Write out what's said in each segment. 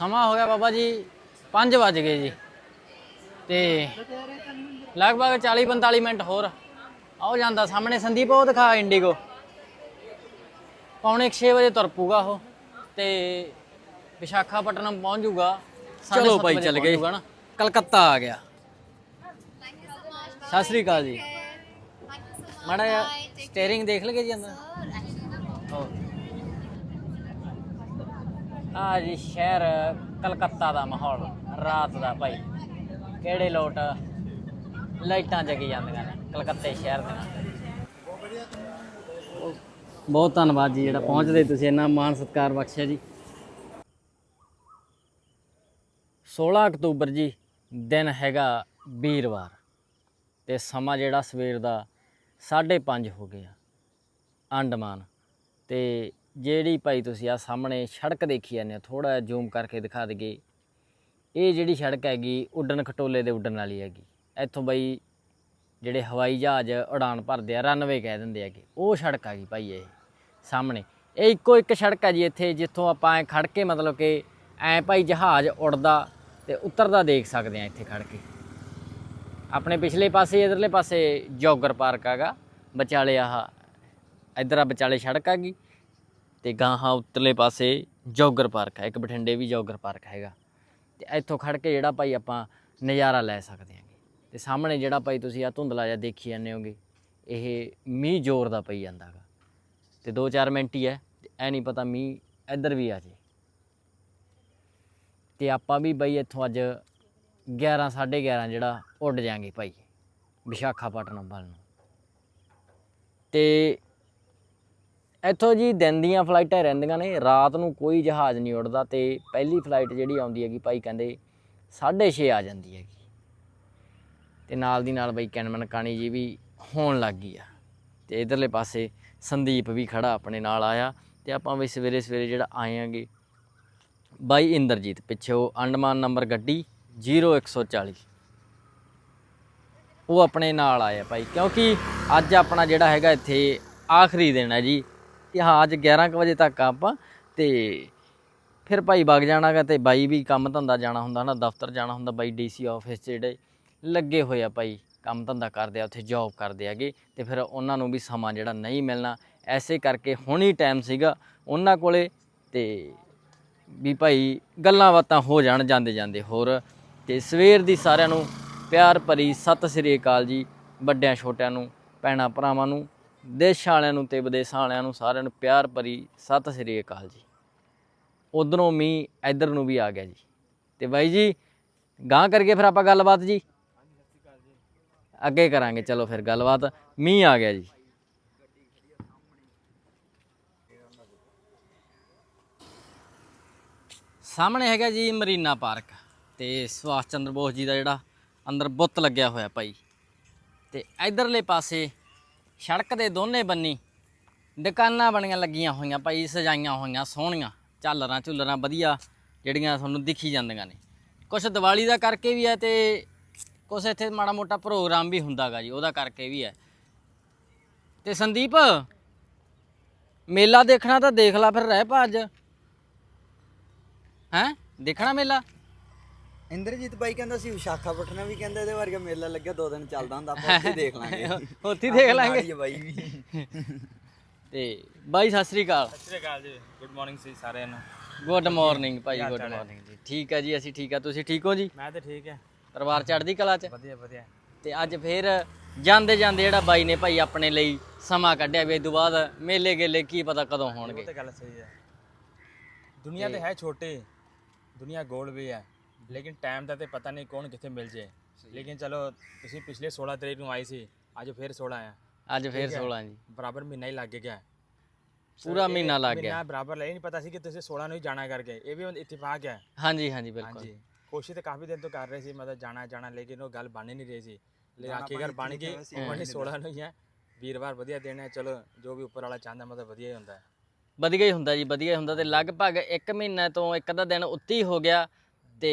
ਸਮਾਂ ਹੋ ਗਿਆ ਬਾਬਾ ਜੀ 5 ਵਜ ਗਏ ਜੀ। ਤੇ ਲਗਭਗ 40 45 ਮਿੰਟ ਹੋਰ। ਆਓ ਜਾਂਦਾ ਸਾਹਮਣੇ ਸੰਦੀਪ ਉਹ ਦਿਖਾ ਇੰਡੀਗੋ। ਪੌਣੇ 6 ਵਜੇ ਤੁਰ ਪੂਗਾ ਉਹ ਤੇ ਵਿਸ਼ਾਖਾਪਟਨਮ ਪਹੁੰਚ ਜਾਊਗਾ। ਚਲੋ ਭਾਈ ਚੱਲ ਗਏ। ਨਾ। ਕਲਕੱਤਾ ਆ ਗਿਆ। ਸਤਿ ਸ੍ਰੀ ਅਕਾਲ ਜੀ। ਮਾੜਾ ਜਿਹਾ ਸਟੀਅਰਿੰਗ ਦੇਖ ਲਗੇ ਜੀ ਅੰਦਰ। ਆ ਜੀ ਸ਼ਹਿਰ ਕਲਕੱਤਾ ਦਾ ਮਾਹੌਲ, ਰਾਤ ਦਾ ਭਾਈ। ਕਿਹੜੇ ਲੋਟ ਲਾਈਟਾਂ ਜਗੀ ਜਾਂਦੀਆਂ ਨੇ ਕਲਕੱਤੇ ਸ਼ਹਿਰ ਦੇ ਬਹੁਤ ਧੰਨਵਾਦ ਜੀ, ਜਿਹੜਾ ਪਹੁੰਚਦੇ ਤੁਸੀਂ ਇੰਨਾ ਮਾਣ ਸਤਿਕਾਰ ਬਖਸ਼ਿਆ ਜੀ। 16 ਅਕਤੂਬਰ ਜੀ, ਦਿਨ ਹੈਗਾ ਵੀਰਵਾਰ ਤੇ ਸਮਾਂ ਜਿਹੜਾ ਸਵੇਰ ਦਾ 5:30 ਹੋ ਗਿਆ, ਅੰਡਮਾਨ ਤੇ ਜਿਹੜੀ ਭਾਈ ਤੁਸੀਂ ਆ ਸਾਹਮਣੇ ਸੜਕ ਦੇਖੀ ਜਾਂਦੇ ਹੋ ਥੋੜਾ ਜ਼ੂਮ ਕਰਕੇ ਦਿਖਾ ਦਈਏ। ਇਹ ਜਿਹੜੀ ਸੜਕ ਹੈਗੀ, ਉੱਡਣ ਖਟੋਲੇ ਦੇ ਉੱਡਣ ਵਾਲੀ ਹੈਗੀ। ਇੱਥੋਂ ਬਈ ਜਿਹੜੇ ਹਵਾਈ ਜਹਾਜ਼ ਉਡਾਨ ਭਰਦੇ ਆ ਰਨਵੇ ਕਹਿ ਦਿੰਦੇ ਹੈਗੇ। ਉਹ ਸੜਕ ਆ ਗਈ ਭਾਈ ਇਹ, ਸਾਹਮਣੇ। ਇਹ ਇੱਕੋ ਇੱਕ ਸੜਕ ਹੈ ਜੀ ਇੱਥੇ, ਜਿੱਥੋਂ ਆਪਾਂ ਐ ਖੜ ਕੇ ਮਤਲਬ ਕਿ ਐ ਭਾਈ ਜਹਾਜ਼ ਉੱਡਦਾ ਤੇ ਉਤਰਦਾ ਦੇਖ ਸਕਦੇ ਆ ਇੱਥੇ ਖੜ ਕੇ। ਆਪਣੇ ਪਿਛਲੇ ਪਾਸੇ, ਇਧਰਲੇ ਪਾਸੇ ਜੋਗਰ ਪਾਰਕ ਹੈਗਾ। ਵਿਚਾਲੇ ਆਹ, ਇਧਰ ਆ ਵਿਚਾਲੇ ਸੜਕ ਹੈਗੀ ਤੇ ਗਾਹਾਂ ਉੱਤਰਲੇ ਪਾਸੇ ਜੋਗਰ ਪਾਰਕ ਹੈ, ਇੱਕ ਬਠਿੰਡੇ ਵੀ ਜੋਗਰ ਪਾਰਕ ਹੈਗਾ। ਤੇ ਇੱਥੋਂ ਖੜ ਕੇ ਜਿਹੜਾ ਭਾਈ ਆਪਾਂ ਨਜ਼ਾਰਾ ਲੈ ਸਕਦੇ ਹਾਂਗੇ। ਤੇ ਸਾਹਮਣੇ ਜਿਹੜਾ ਭਾਈ ਤੁਸੀਂ ਆ ਧੁੰਦਲਾ ਜਿਹਾ ਦੇਖੀ ਜਾਂਦੇ ਹੋਗੇ, ਇਹ ਮੀਂਹ ਜ਼ੋਰ ਦਾ ਪਈ ਜਾਂਦਾਗਾ ਤੇ 2-4 ਮਿੰਟ ਹੀ ਹੈ, ਤੇ ਐ ਨਹੀਂ ਪਤਾ ਮੀਂਹ ਇੱਧਰ ਵੀ ਆ ਜੇ। ਤੇ ਆਪਾਂ ਵੀ ਬਈ ਇੱਥੋਂ ਅੱਜ 11 11:30 ਜਿਹੜਾ ਉੱਡ ਜਾਾਂਗੇ ਭਾਈ, ਵਿਸ਼ਾਖਾਪਟਨਮ ਵੱਲ ਨੂੰ। ਤੇ ਇੱਥੋਂ ਜੀ ਦਿਨ ਦੀਆਂ ਫਲਾਈਟਾਂ ਰਹਿੰਦੀਆਂ ਨੇ, ਰਾਤ ਨੂੰ ਕੋਈ ਜਹਾਜ਼ ਨਹੀਂ ਉੱਡਦਾ ਤੇ ਪਹਿਲੀ ਫਲਾਈਟ ਜਿਹੜੀ ਆਉਂਦੀ ਹੈਗੀ ਭਾਈ ਕਹਿੰਦੇ 6:30 ਆ ਜਾਂਦੀ ਹੈਗੀ। ਤੇ ਨਾਲ ਦੀ ਨਾਲ ਬਈ ਕੈਨਮਨ ਕਾਣੀ ਜੀ ਵੀ ਹੋਣ ਲੱਗ ਗਈ ਆ। ਤੇ ਇਧਰਲੇ ਪਾਸੇ ਸੰਦੀਪ ਵੀ ਖੜਾ ਆਪਣੇ ਨਾਲ ਆਇਆ ਤੇ ਆਪਾਂ ਵੀ ਸਵੇਰੇ ਸਵੇਰੇ ਜਿਹੜਾ ਆਏ ਆਂਗੇ। ਬਾਈ ਇੰਦਰਜੀਤ, ਪਿੱਛੇ ਉਹ ਅੰਡਮਾਨ ਨੰਬਰ ਗੱਡੀ 0140 ਉਹ ਆਪਣੇ ਨਾਲ ਆਇਆ ਭਾਈ, ਕਿਉਂਕਿ ਅੱਜ ਆਪਣਾ ਜਿਹੜਾ ਹੈਗਾ ਇੱਥੇ ਆਖਰੀ ਦਿਨ ਹੈ ਜੀ। ਕਿ ਹਾਂ, ਅੱਜ 11 ਕੁ ਵਜੇ ਤੱਕ ਆਪਾਂ ਤੇ ਫਿਰ ਭਾਈ ਵਗ ਜਾਣਾਗਾ ਤੇ ਬਾਈ ਵੀ ਕੰਮ ਧੰਦਾ ਜਾਣਾ ਹੁੰਦਾ ਨਾ, ਦਫ਼ਤਰ ਜਾਣਾ ਹੁੰਦਾ ਬਾਈ ਡੀਸੀ ਆਫਿਸ 'ਚ ਜਿਹੜੇ ਲੱਗੇ ਹੋਏ ਆ ਭਾਈ, ਕੰਮ ਧੰਦਾ ਕਰਦੇ ਆ, ਉੱਥੇ ਜੌਬ ਕਰਦੇ ਆਗੇ ਤੇ ਫਿਰ ਉਹਨਾਂ ਨੂੰ ਵੀ ਸਮਾਂ ਜਿਹੜਾ ਨਹੀਂ ਮਿਲਣਾ, ਐਸੇ ਕਰਕੇ ਹੁਣ ਹੀ ਟਾਈਮ ਸੀਗਾ ਉਹਨਾਂ ਕੋਲੇ ਤੇ ਵੀ ਭਾਈ ਗੱਲਾਂ ਬਾਤਾਂ ਹੋ ਜਾਣ ਜਾਂਦੇ ਜਾਂਦੇ ਹੋਰ ਤੇ ਸਵੇਰ ਦੀ ਸਾਰਿਆਂ ਨੂੰ ਪਿਆਰ ਭਰੀ ਸਤਿ ਸ੍ਰੀ ਅਕਾਲ ਜੀ, ਵੱਡਿਆਂ ਛੋਟਿਆਂ ਨੂੰ, ਭੈਣਾਂ ਭਰਾਵਾਂ ਨੂੰ ਦੇਸ਼ਾਂ ਵਾਲਿਆਂ ਨੂੰ ਤੇ ਵਿਦੇਸ਼ਾਂ ਵਾਲਿਆਂ ਨੂੰ ਸਾਰਿਆਂ ਨੂੰ ਪਿਆਰ ਭਰੀ ਸਤਿ ਸ੍ਰੀ ਅਕਾਲ ਜੀ। ਉਧਰੋਂ ਮੀਂਹ, ਇੱਧਰ ਨੂੰ ਵੀ ਆ ਗਿਆ ਜੀ। ਤੇ ਬਾਈ ਜੀ ਗਾਂ ਕਰਕੇ ਫਿਰ ਆਪਾਂ ਗੱਲਬਾਤ ਜੀ? ਅੱਗੇ ਕਰਾਂਗੇ, ਚਲੋ ਫਿਰ ਗੱਲਬਾਤ। ਮੀਂਹ ਆ ਗਿਆ ਜੀ। ਸਾਹਮਣੇ ਹੈਗਾ ਜੀ ਮਰੀਨਾ ਪਾਰਕ ਤੇ ਸੁਭਾਸ਼ ਚੰਦਰ ਬੋਸ ਜੀ ਦਾ ਜਿਹੜਾ ਅੰਦਰ ਬੁੱਤ ਲੱਗਿਆ ਹੋਇਆ ਭਾਈ। ਤੇ ਇਧਰਲੇ ਪਾਸੇ ਸੜਕ ਦੇ ਦੋਨੇ ਬੰਨੀ। ਦੁਕਾਨਾਂ ਬਣੀਆਂ ਲੱਗੀਆਂ ਹੋਈਆਂ ਭਾਈ, ਸਜਾਈਆਂ ਹੋਈਆਂ, ਸੋਹਣੀਆਂ। ਝਾਲਰਾਂ ਝੁੱਲਰਾਂ ਵਧੀਆ, ਜਿਹੜੀਆਂ ਤੁਹਾਨੂੰ ਦਿਖੀ ਜਾਂਦੀਆਂ ਨੇ। ਕੁਛ ਦੀਵਾਲੀ ਦਾ ਕਰਕੇ ਵੀ ਹੈ ਤੇ ਕੁਛ ਇੱਥੇ ਮਾੜਾ ਮੋਟਾ ਪ੍ਰੋਗਰਾਮ ਵੀ ਹੁੰਦਾਗਾ ਜੀ, ਉਹਦਾ ਕਰਕੇ ਵੀ ਹੈ। ਤੇ ਸੰਦੀਪ, ਮੇਲਾ ਦੇਖਣਾ ਤਾਂ ਦੇਖ ਲੈ ਫਿਰ, ਰਹਿ ਭਾ ਅੱਜ ਹੈਂ? ਦੇਖਣਾ ਮੇਲਾ? ਇੰਦਰਜੀਤ ਬਾਈ ਕਹਿੰਦਾ ਸੀ ਵਿਸ਼ਾਖਾਪਟਨਮ ਵੀ ਕਹਿੰਦਾ ਇਹਦੇ ਵਰਗਾ ਮੇਲਾ ਲੱਗਿਆ ਦੋ ਦਿਨ ਚੱਲਦਾ ਹੁੰਦਾ ਆਪਾਂ ਉੱਥੇ ਦੇਖ ਲਾਂਗੇ। ਉੱਥੇ ਹੀ ਦੇਖ ਲਾਂਗੇ। ਬਾਈ ਵੀ। ਤੇ ਬਾਈ ਸਤਿ ਸ੍ਰੀ ਅਕਾਲ। ਸਤਿ ਸ਼੍ਰੀ ਅਕਾਲ ਜੀ ਗੁੱਡ ਮਾਰਨਿੰਗ ਸੀ ਸਾਰਿਆਂ ਨੂੰ। ਗੁੱਡ ਮਾਰਨਿੰਗ ਭਾਈ ਗੁੱਡ ਮਾਰਨਿੰਗ ਜੀ। ਠੀਕ ਹੈ ਜੀ ਅਸੀਂ ਠੀਕ ਆ ਤੁਸੀਂ ਠੀਕ ਹੋ ਜੀ? ਮੈਂ ਤਾਂ ਠੀਕ ਹੈ। ਪਰਿਵਾਰ ਚੜ੍ਹਦੀ ਕਲਾ ਚ? ਵਧੀਆ ਵਧੀਆ। ਤੇ ਅੱਜ ਫੇਰ ਜਾਂਦੇ ਜਾਂਦੇ ਜਿਹੜਾ ਬਾਈ ਨੇ ਭਾਈ ਆਪਣੇ ਲਈ ਸਮਾਂ ਕੱਢਿਆ ਵੀ ਇਹ ਤੋਂ ਬਾਅਦ ਮੇਲੇ ਗੇਲੇ ਕੀ ਪਤਾ ਕਦੋਂ ਉਹ ਹੋਣਗੇ। ਤਾਂ ਗੱਲ ਸਹੀ ਹੈ। ਦੁਨੀਆ ਤੇ ਹੈ ਛੋਟੀ ਦੁਨੀਆ ਗੋਲ ਵੀ ਹੈ। ਲੇਕਿਨ ਟਾਈਮ ਦਾ ਤੇ ਪਤਾ ਨਹੀਂ ਕੌਣ ਕਿੱਥੇ ਮਿਲ ਜੇ। ਲੇਕਿਨ ਚਲੋ ਤੁਸੀਂ ਪਿਛਲੇ 16 ਤਰੀਕ ਨੂੰ ਆਏ ਸੀ ਅੱਜ ਫੇਰ 16 ਆ। ਅੱਜ ਫੇਰ 16 ਜੀ। ਬਰਾਬਰ ਮਹੀਨਾ ਹੀ ਲੱਗ ਗਿਆ। ਪੂਰਾ ਮਹੀਨਾ ਲੱਗ ਗਿਆ। ਬਰਾਬਰ ਲੈ ਨਹੀਂ ਪਤਾ ਸੀ ਕਿ ਤੁਸੀਂ 16 ਨੂੰ ਹੀ ਜਾਣਾ ਕਰਕੇ। ਇਹ ਵੀ ਇਤਫਾਕ ਹੈ। ਹਾਂਜੀ ਹਾਂਜੀ ਬਿਲਕੁਲ। ਹਾਂਜੀ। ਕੋਸ਼ਿਸ਼ ਤਾਂ ਕਾਫੀ ਦਿਨ ਤੋਂ ਕਰ ਰਹੇ ਸੀ ਮਤਲਬ ਜਾਣਾ ਜਾਣਾ ਲੇਕਿਨ ਉਹ ਗੱਲ ਬਣ ਨਹੀਂ ਰਹੀ ਸੀ। ਲੇਕਿਨ ਆਖਿਰਕਾਰ ਬਣ ਗਈ ਹੁਣ 16 ਨੂੰ ਹੀ ਹੈ। ਵੀਰਵਾਰ ਵਧੀਆ ਦਿਨ ਹੈ। ਚਲੋ ਜੋ ਵੀ ਉੱਪਰ ਵਾਲਾ ਚਾਹੁੰਦਾ ਮਤਲਬ ਵਧੀਆ ਹੀ ਹੁੰਦਾ ਹੈ। ਵਧੀਆ ਹੀ ਹੁੰਦਾ ਜੀ ਵਧੀਆ ਹੀ ਹੁੰਦਾ ਤੇ ਲਗਭਗ 1 ਮਹੀਨਾ ਤੋਂ ਇੱਕ ਅੱਧਾ ਦਿਨ ਉੱਤੇ ਹੋ ਗਿਆ। ਤੇ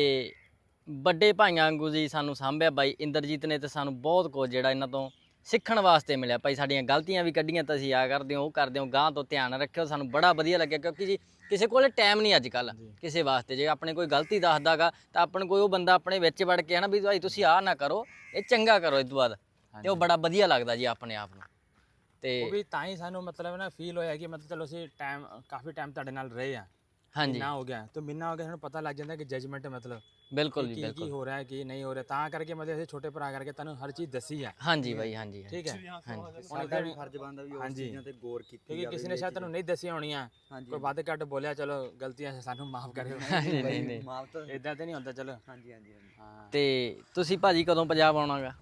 ਵੱਡੇ ਭਾਈਆਂ ਵਾਂਗੂ ਜੀ ਸਾਨੂੰ ਸਾਂਭਿਆ ਬਾਈ ਇੰਦਰਜੀਤ ਨੇ ਤੇ ਸਾਨੂੰ ਬਹੁਤ ਕੁਝ ਜਿਹੜਾ ਇਹਨਾਂ ਤੋਂ ਸਿੱਖਣ ਵਾਸਤੇ ਮਿਲਿਆ। ਭਾਈ ਸਾਡੀਆਂ ਗਲਤੀਆਂ ਵੀ ਕੱਢੀਆਂ ਤਾਂ ਅਸੀਂ ਆ ਕਰਦੇ ਹਾਂ ਉਹ ਕਰਦੇ ਹਾਂ ਗਾਂ ਤੋਂ ਧਿਆਨ ਰੱਖਿਓ ਸਾਨੂੰ ਬੜਾ ਵਧੀਆ ਲੱਗਿਆ ਕਿਉਂਕਿ ਜੀ ਕਿਸੇ ਕੋਲੇ ਟਾਈਮ ਨਹੀਂ ਅੱਜ ਕੱਲ ਕਿਸੇ ਵਾਸਤੇ। ਜੇ ਆਪਣੇ ਕੋਈ ਗਲਤੀ ਦੱਸਦਾਗਾ ਤਾਂ ਆਪਣ ਕੋਈ ਉਹ ਬੰਦਾ ਆਪਣੇ ਵਿੱਚ ਵੜ ਕੇ ਹਨਾ ਵੀ ਭਾਈ ਤੁਸੀਂ ਆਹ ਨਾ ਕਰੋ ਇਹ ਚੰਗਾ ਕਰੋ ਇਸ ਤੋਂ ਬਾਅਦ ਤੇ ਉਹ ਬੜਾ ਵਧੀਆ ਲੱਗਦਾ ਜੀ ਆਪਣੇ ਆਪ ਨੂੰ। ਤੇ ਉਹ ਵੀ ਤਾਂ ਹੀ ਸਾਨੂੰ ਮਤਲਬ ਨਾ ਫੀਲ ਹੋਇਆ ਕਿ ਮਤਲਬ ਚਲੋ ਅਸੀਂ ਟਾਈਮ ਕਾਫੀ ਟਾਈਮ ਤੁਹਾਡੇ ਨਾਲ ਰਹੇ ਆ ਹਾਂਜੀ। ਮਹੀਨਾ ਹੋ ਗਿਆ ਤੇ ਮਹੀਨਾ ਹੋ ਗਿਆ ਸਾਨੂੰ ਪਤਾ ਲੱਗ ਜਾਂਦਾ ਕਿ ਜਜਮੈਂਟ ਮਤਲਬ ਬਿਲਕੁਲ ਕੀ ਜੀ ਕੀ ਬਿਲਕੁਲ। ਹੋ ਰਿਹਾ ਹੈ ਕੀ ਨਹੀਂ ਹੋ ਰਿਹਾ ਤਾਂ ਕਰਕੇ ਮਤਲਬ ਅਸੀਂ ਛੋਟੇ ਭਰਾ ਕਰਕੇ ਤੁਹਾਨੂੰ ਹਰ ਚੀਜ਼ ਦੱਸੀ ਆ। ਹਾਂਜੀ ਬਾਈ ਹਾਂਜੀ ਹਾਂਜੀ। ਠੀਕ ਹੈ? ਹਾਂਜੀ। ਸਾਡਾ ਵੀ ਫਰਜ਼ ਬਣਦਾ ਵੀ ਉਸ ਹਾਂਜੀ। ਚੀਜ਼ਾਂ ਤੇ ਗੌਰ ਕੀਤੀ ਕਿਉਂਕਿ ਜਾਵੇ ਕਿਸੇ ਨੇ ਸ਼ਾਇਦ ਤੁਹਾਨੂੰ ਨਹੀਂ ਦੱਸੀਆਂ ਹੋਣੀਆਂ ਹਾਂਜੀ। ਕੋਈ ਵੱਧ ਘੱਟ ਬੋਲਿਆ ਚਲੋ ਗਲਤੀਆਂ ਸਾਨੂੰ ਮਾਫ ਕਰਿਓ। ਨਹੀਂ ਨਹੀਂ ਨਹੀਂ ਮਾਫ ਤਾਂ ਇਦਾਂ ਤੇ ਨਹੀਂ ਹੁੰਦਾ ਚਲੋ। ਹਾਂਜੀ ਹਾਂਜੀ ਹਾਂਜੀ। ਹਾਂ। ਤੇ ਤੁਸੀਂ ਭਾਜੀ ਕਦੋਂ ਪੰਜਾਬ ਆਉਣਾਗਾ?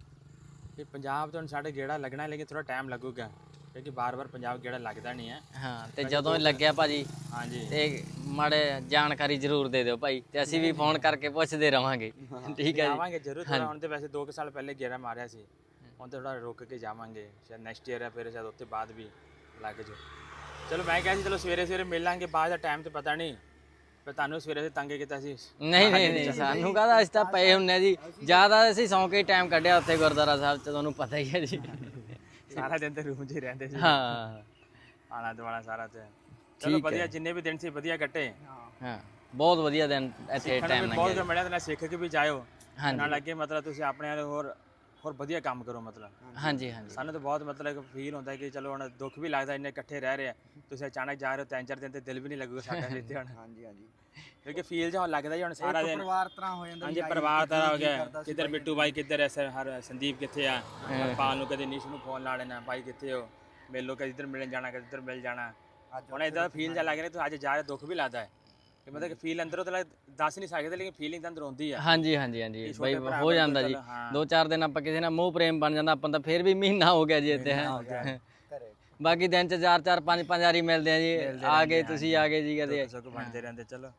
ਇਹ ਪੰਜਾਬ ਤੋਂ ਹੁਣ ਸਾਡੇ ਗੇੜਾ ਲੱਗਣਾ ਹੈ, ਲੇਕਿਨ ਥੋੜਾ ਟਾਈਮ ਲੱਗੂਗਾ। ਕਿਉਂਕਿ ਬਾਰ-ਬਾਰ ਪੰਜਾਬ ਗੇੜਾ ਲੱਗਦਾ ਨਹੀਂ ਹੈ। ਹਾਂ ਤੇ ਜਦੋਂ ਲੱਗਿਆ ਭਾਜੀ ਹਾਂਜੀ। ਤੇ ਮਾੜੇ ਜਾਣਕਾਰੀ ਜ਼ਰੂਰ ਦੇ ਦਿਓ ਭਾਈ ਤੇ ਅਸੀਂ ਵੀ ਫੋਨ ਕਰਕੇ ਪੁੱਛਦੇ ਰਵਾਂਗੇ। ਠੀਕ ਹੈ ਜੀ। ਆਵਾਂਗੇ ਜ਼ਰੂਰ ਥੋੜਾ ਹੁਣ ਤੇ ਵੈਸੇ 2 ਸਾਲ ਪਹਿਲੇ ਗੇੜਾ ਮਾਰਿਆ ਸੀ। ਹੁਣ ਤੇ ਥੋੜਾ ਰੁਕ ਕੇ ਜਾਵਾਂਗੇ ਸ਼ਾਇਦ ਨੈਕਸਟ ਈਅਰ ਹੈ ਫਿਰ ਸ਼ਾਇਦ ਉੱਤੇ ਬਾਅਦ ਵੀ ਲੱਗ ਜੋ ਚਲੋ ਮੈਂ ਕਿਹਾ ਸੀ ਚਲੋ ਸਵੇਰੇ ਸਵੇਰੇ ਮਿਲ ਲਾਂਗੇ ਬਾਅਦ ਦਾ ਟਾਈਮ ਤੇ ਪਤਾ ਨਹੀਂ ਫਿਰ ਤੁਹਾਨੂੰ ਸਵੇਰੇ ਸੇ ਤੰਗ ਕੀਤਾ ਸੀ। ਨਹੀਂ ਨਹੀਂ ਨਹੀਂ ਸਾਨੂੰ ਕਾਹਦਾ ਅਸੀਂ ਤਾਂ ਪਏ ਹੁੰਨੇ ਜੀ। ਜ਼ਿਆਦਾ ਅਸੀਂ ਸੌਂ ਕੇ ਟਾਈਮ ਕੱਢਿਆ ਉੱਥੇ ਗੁਰਦੁਆਰਾ ਸਾਹਿਬ ਚ ਤੁਹਾਨੂੰ ਪਤਾ ਹੀ ਹੈ ਜੀ। ਸਾਰਾ ਦਿਨ ਤੇ ਰੂਮ 'ਚ ਹੀ ਰਹਿੰਦੇ ਸੀ। ਹਾਂ। ਆਣਾ ਦਵਾਣਾ ਸਾਰਾ ਤੇ ਚਲੋ ਵਧੀਆ ਜਿੰਨੇ ਵੀ ਦਿਨ ਸੀ ਵਧੀਆ ਕੱਟੇ। ਹਾਂ। ਬਹੁਤ ਵਧੀਆ ਦਿਨ ਇੱਥੇ ਟਾਈਮ ਵੀ ਬਹੁਤ ਲੰਘਿਆ ਮਿਲਿਆ ਤੇ ਨਾਲ ਸਿੱਖ ਕੇ ਵੀ ਜਾਇਓ। ਹਾਂਜੀ। ਨਾਲ ਲੱਗੇ ਮਤਲਬ ਤੁਸੀਂ ਆਪਣੇ ਹੋਰ ਹੋਰ ਵਧੀਆ ਕੰਮ ਕਰੋ ਮਤਲਬ। ਹਾਂਜੀ ਹਾਂਜੀ। ਸਾਨੂੰ ਤਾਂ ਬਹੁਤ ਮਤਲਬ ਫੀਲ ਹੁੰਦਾ ਕਿ ਚਲੋ ਹੁਣ ਦੁੱਖ ਵੀ ਲੱਗਦਾ ਇੰਨੇ ਇਕੱਠੇ ਰਹਿ ਰਹੇ ਆ। ਤੁਸੀਂ ਅਚਾਨਕ ਜਾ ਰਹੇ ਹੋ ਤਿੰਨ ਚਾਰ ਦਿਨ ਤੇ ਦਿਲ ਵੀ ਨਹੀਂ ਲੱਗੂਗਾ ਸਾਡਾ ਇੱਥੇ ਹੁਣ। ਹਾਂਜੀ ਹਾਂਜੀ। ਕਿਉਂਕਿ ਫੀਲ ਜਿਹਾ ਲੱਗਦਾ ਜੀ ਹੁਣ ਸਾਰਾ ਦਿਨ। ਪਰਿਵਾਰ ਤਰ੍ਹਾਂ ਹੋ ਜਾਂਦਾ ਹਾਂਜੀ ਪਰਿਵਾਰ ਤਰ੍ਹਾਂ ਹੋ ਗਿਆ। ਕਿੱਧਰ ਬਿੱਟੂ ਬਾਈ ਕਿੱਧਰ ਐ ਸਰ ਹਰ ਸੰਦੀਪ ਕਿੱਥੇ ਆ? ਪਾਲ ਨੂੰ ਕਦੇ ਨਿਸ਼ ਨੂੰ ਫੋਨ ਲਾ ਲੈਣਾ ਬਾਈ ਕਿੱਥੇ ਹੋ? ਮਿਲ ਲੋ ਕਦੇ ਇੱਧਰ ਮਿਲਣ ਜਾਣਾ ਕਦੇ ਇੱਧਰ ਮਿਲ ਜਾਣਾ। ਹੁਣ ਇਦਾਂ ਫੀਲ ਜਿਹਾ ਲੱਗ ਰਿਹਾ ਤੂੰ ਅੱਜ ਜਾ ਰਿਹਾ ਦੁੱਖ ਵੀ ਲੱਗਦਾ ਹੈ। ਕਿ ਮਤਲਬ ਕਿ ਫੀਲ ਅੰਦਰੋਂ ਤਾਂ ਦੱਸ ਨਹੀਂ ਸਕਦੇ ਲੇਕਿਨ ਫੀਲਿੰਗ ਤਾਂ ਅੰਦਰ ਆਉਂਦੀ ਆ। ਹਾਂਜੀ ਹਾਂਜੀ ਹਾਂਜੀ। ਬਈ ਹੋ ਜਾਂਦਾ ਜੀ। ਦੋ ਚਾਰ ਦਿਨ ਆਪਾਂ ਕਿਸੇ ਨਾਲ ਮੋਹ ਪ੍ਰੇਮ ਬਣ ਜਾਂਦਾ ਆਪਾਂ ਤਾਂ ਫੇਰ ਵੀ ਮਹੀਨਾ ਹੋ ਗਿਆ ਜੀ ਇੱਥੇ ਹੈ। ਬਾਕੀ ਦਿਨ ਚ ਚਾਰ ਚਾਰ ਪੰਜ ਪੰਜ ਵਾਰੀ ਮਿਲਦੇ ਆ ਜੀ। ਆ ਗਏ ਤੁਸੀਂ ਆ ਗਏ ਜੀ ਕਦੇ। ਸੁੱਖ ਬਣਦੇ ਰਹਿੰਦੇ ਚਲੋ।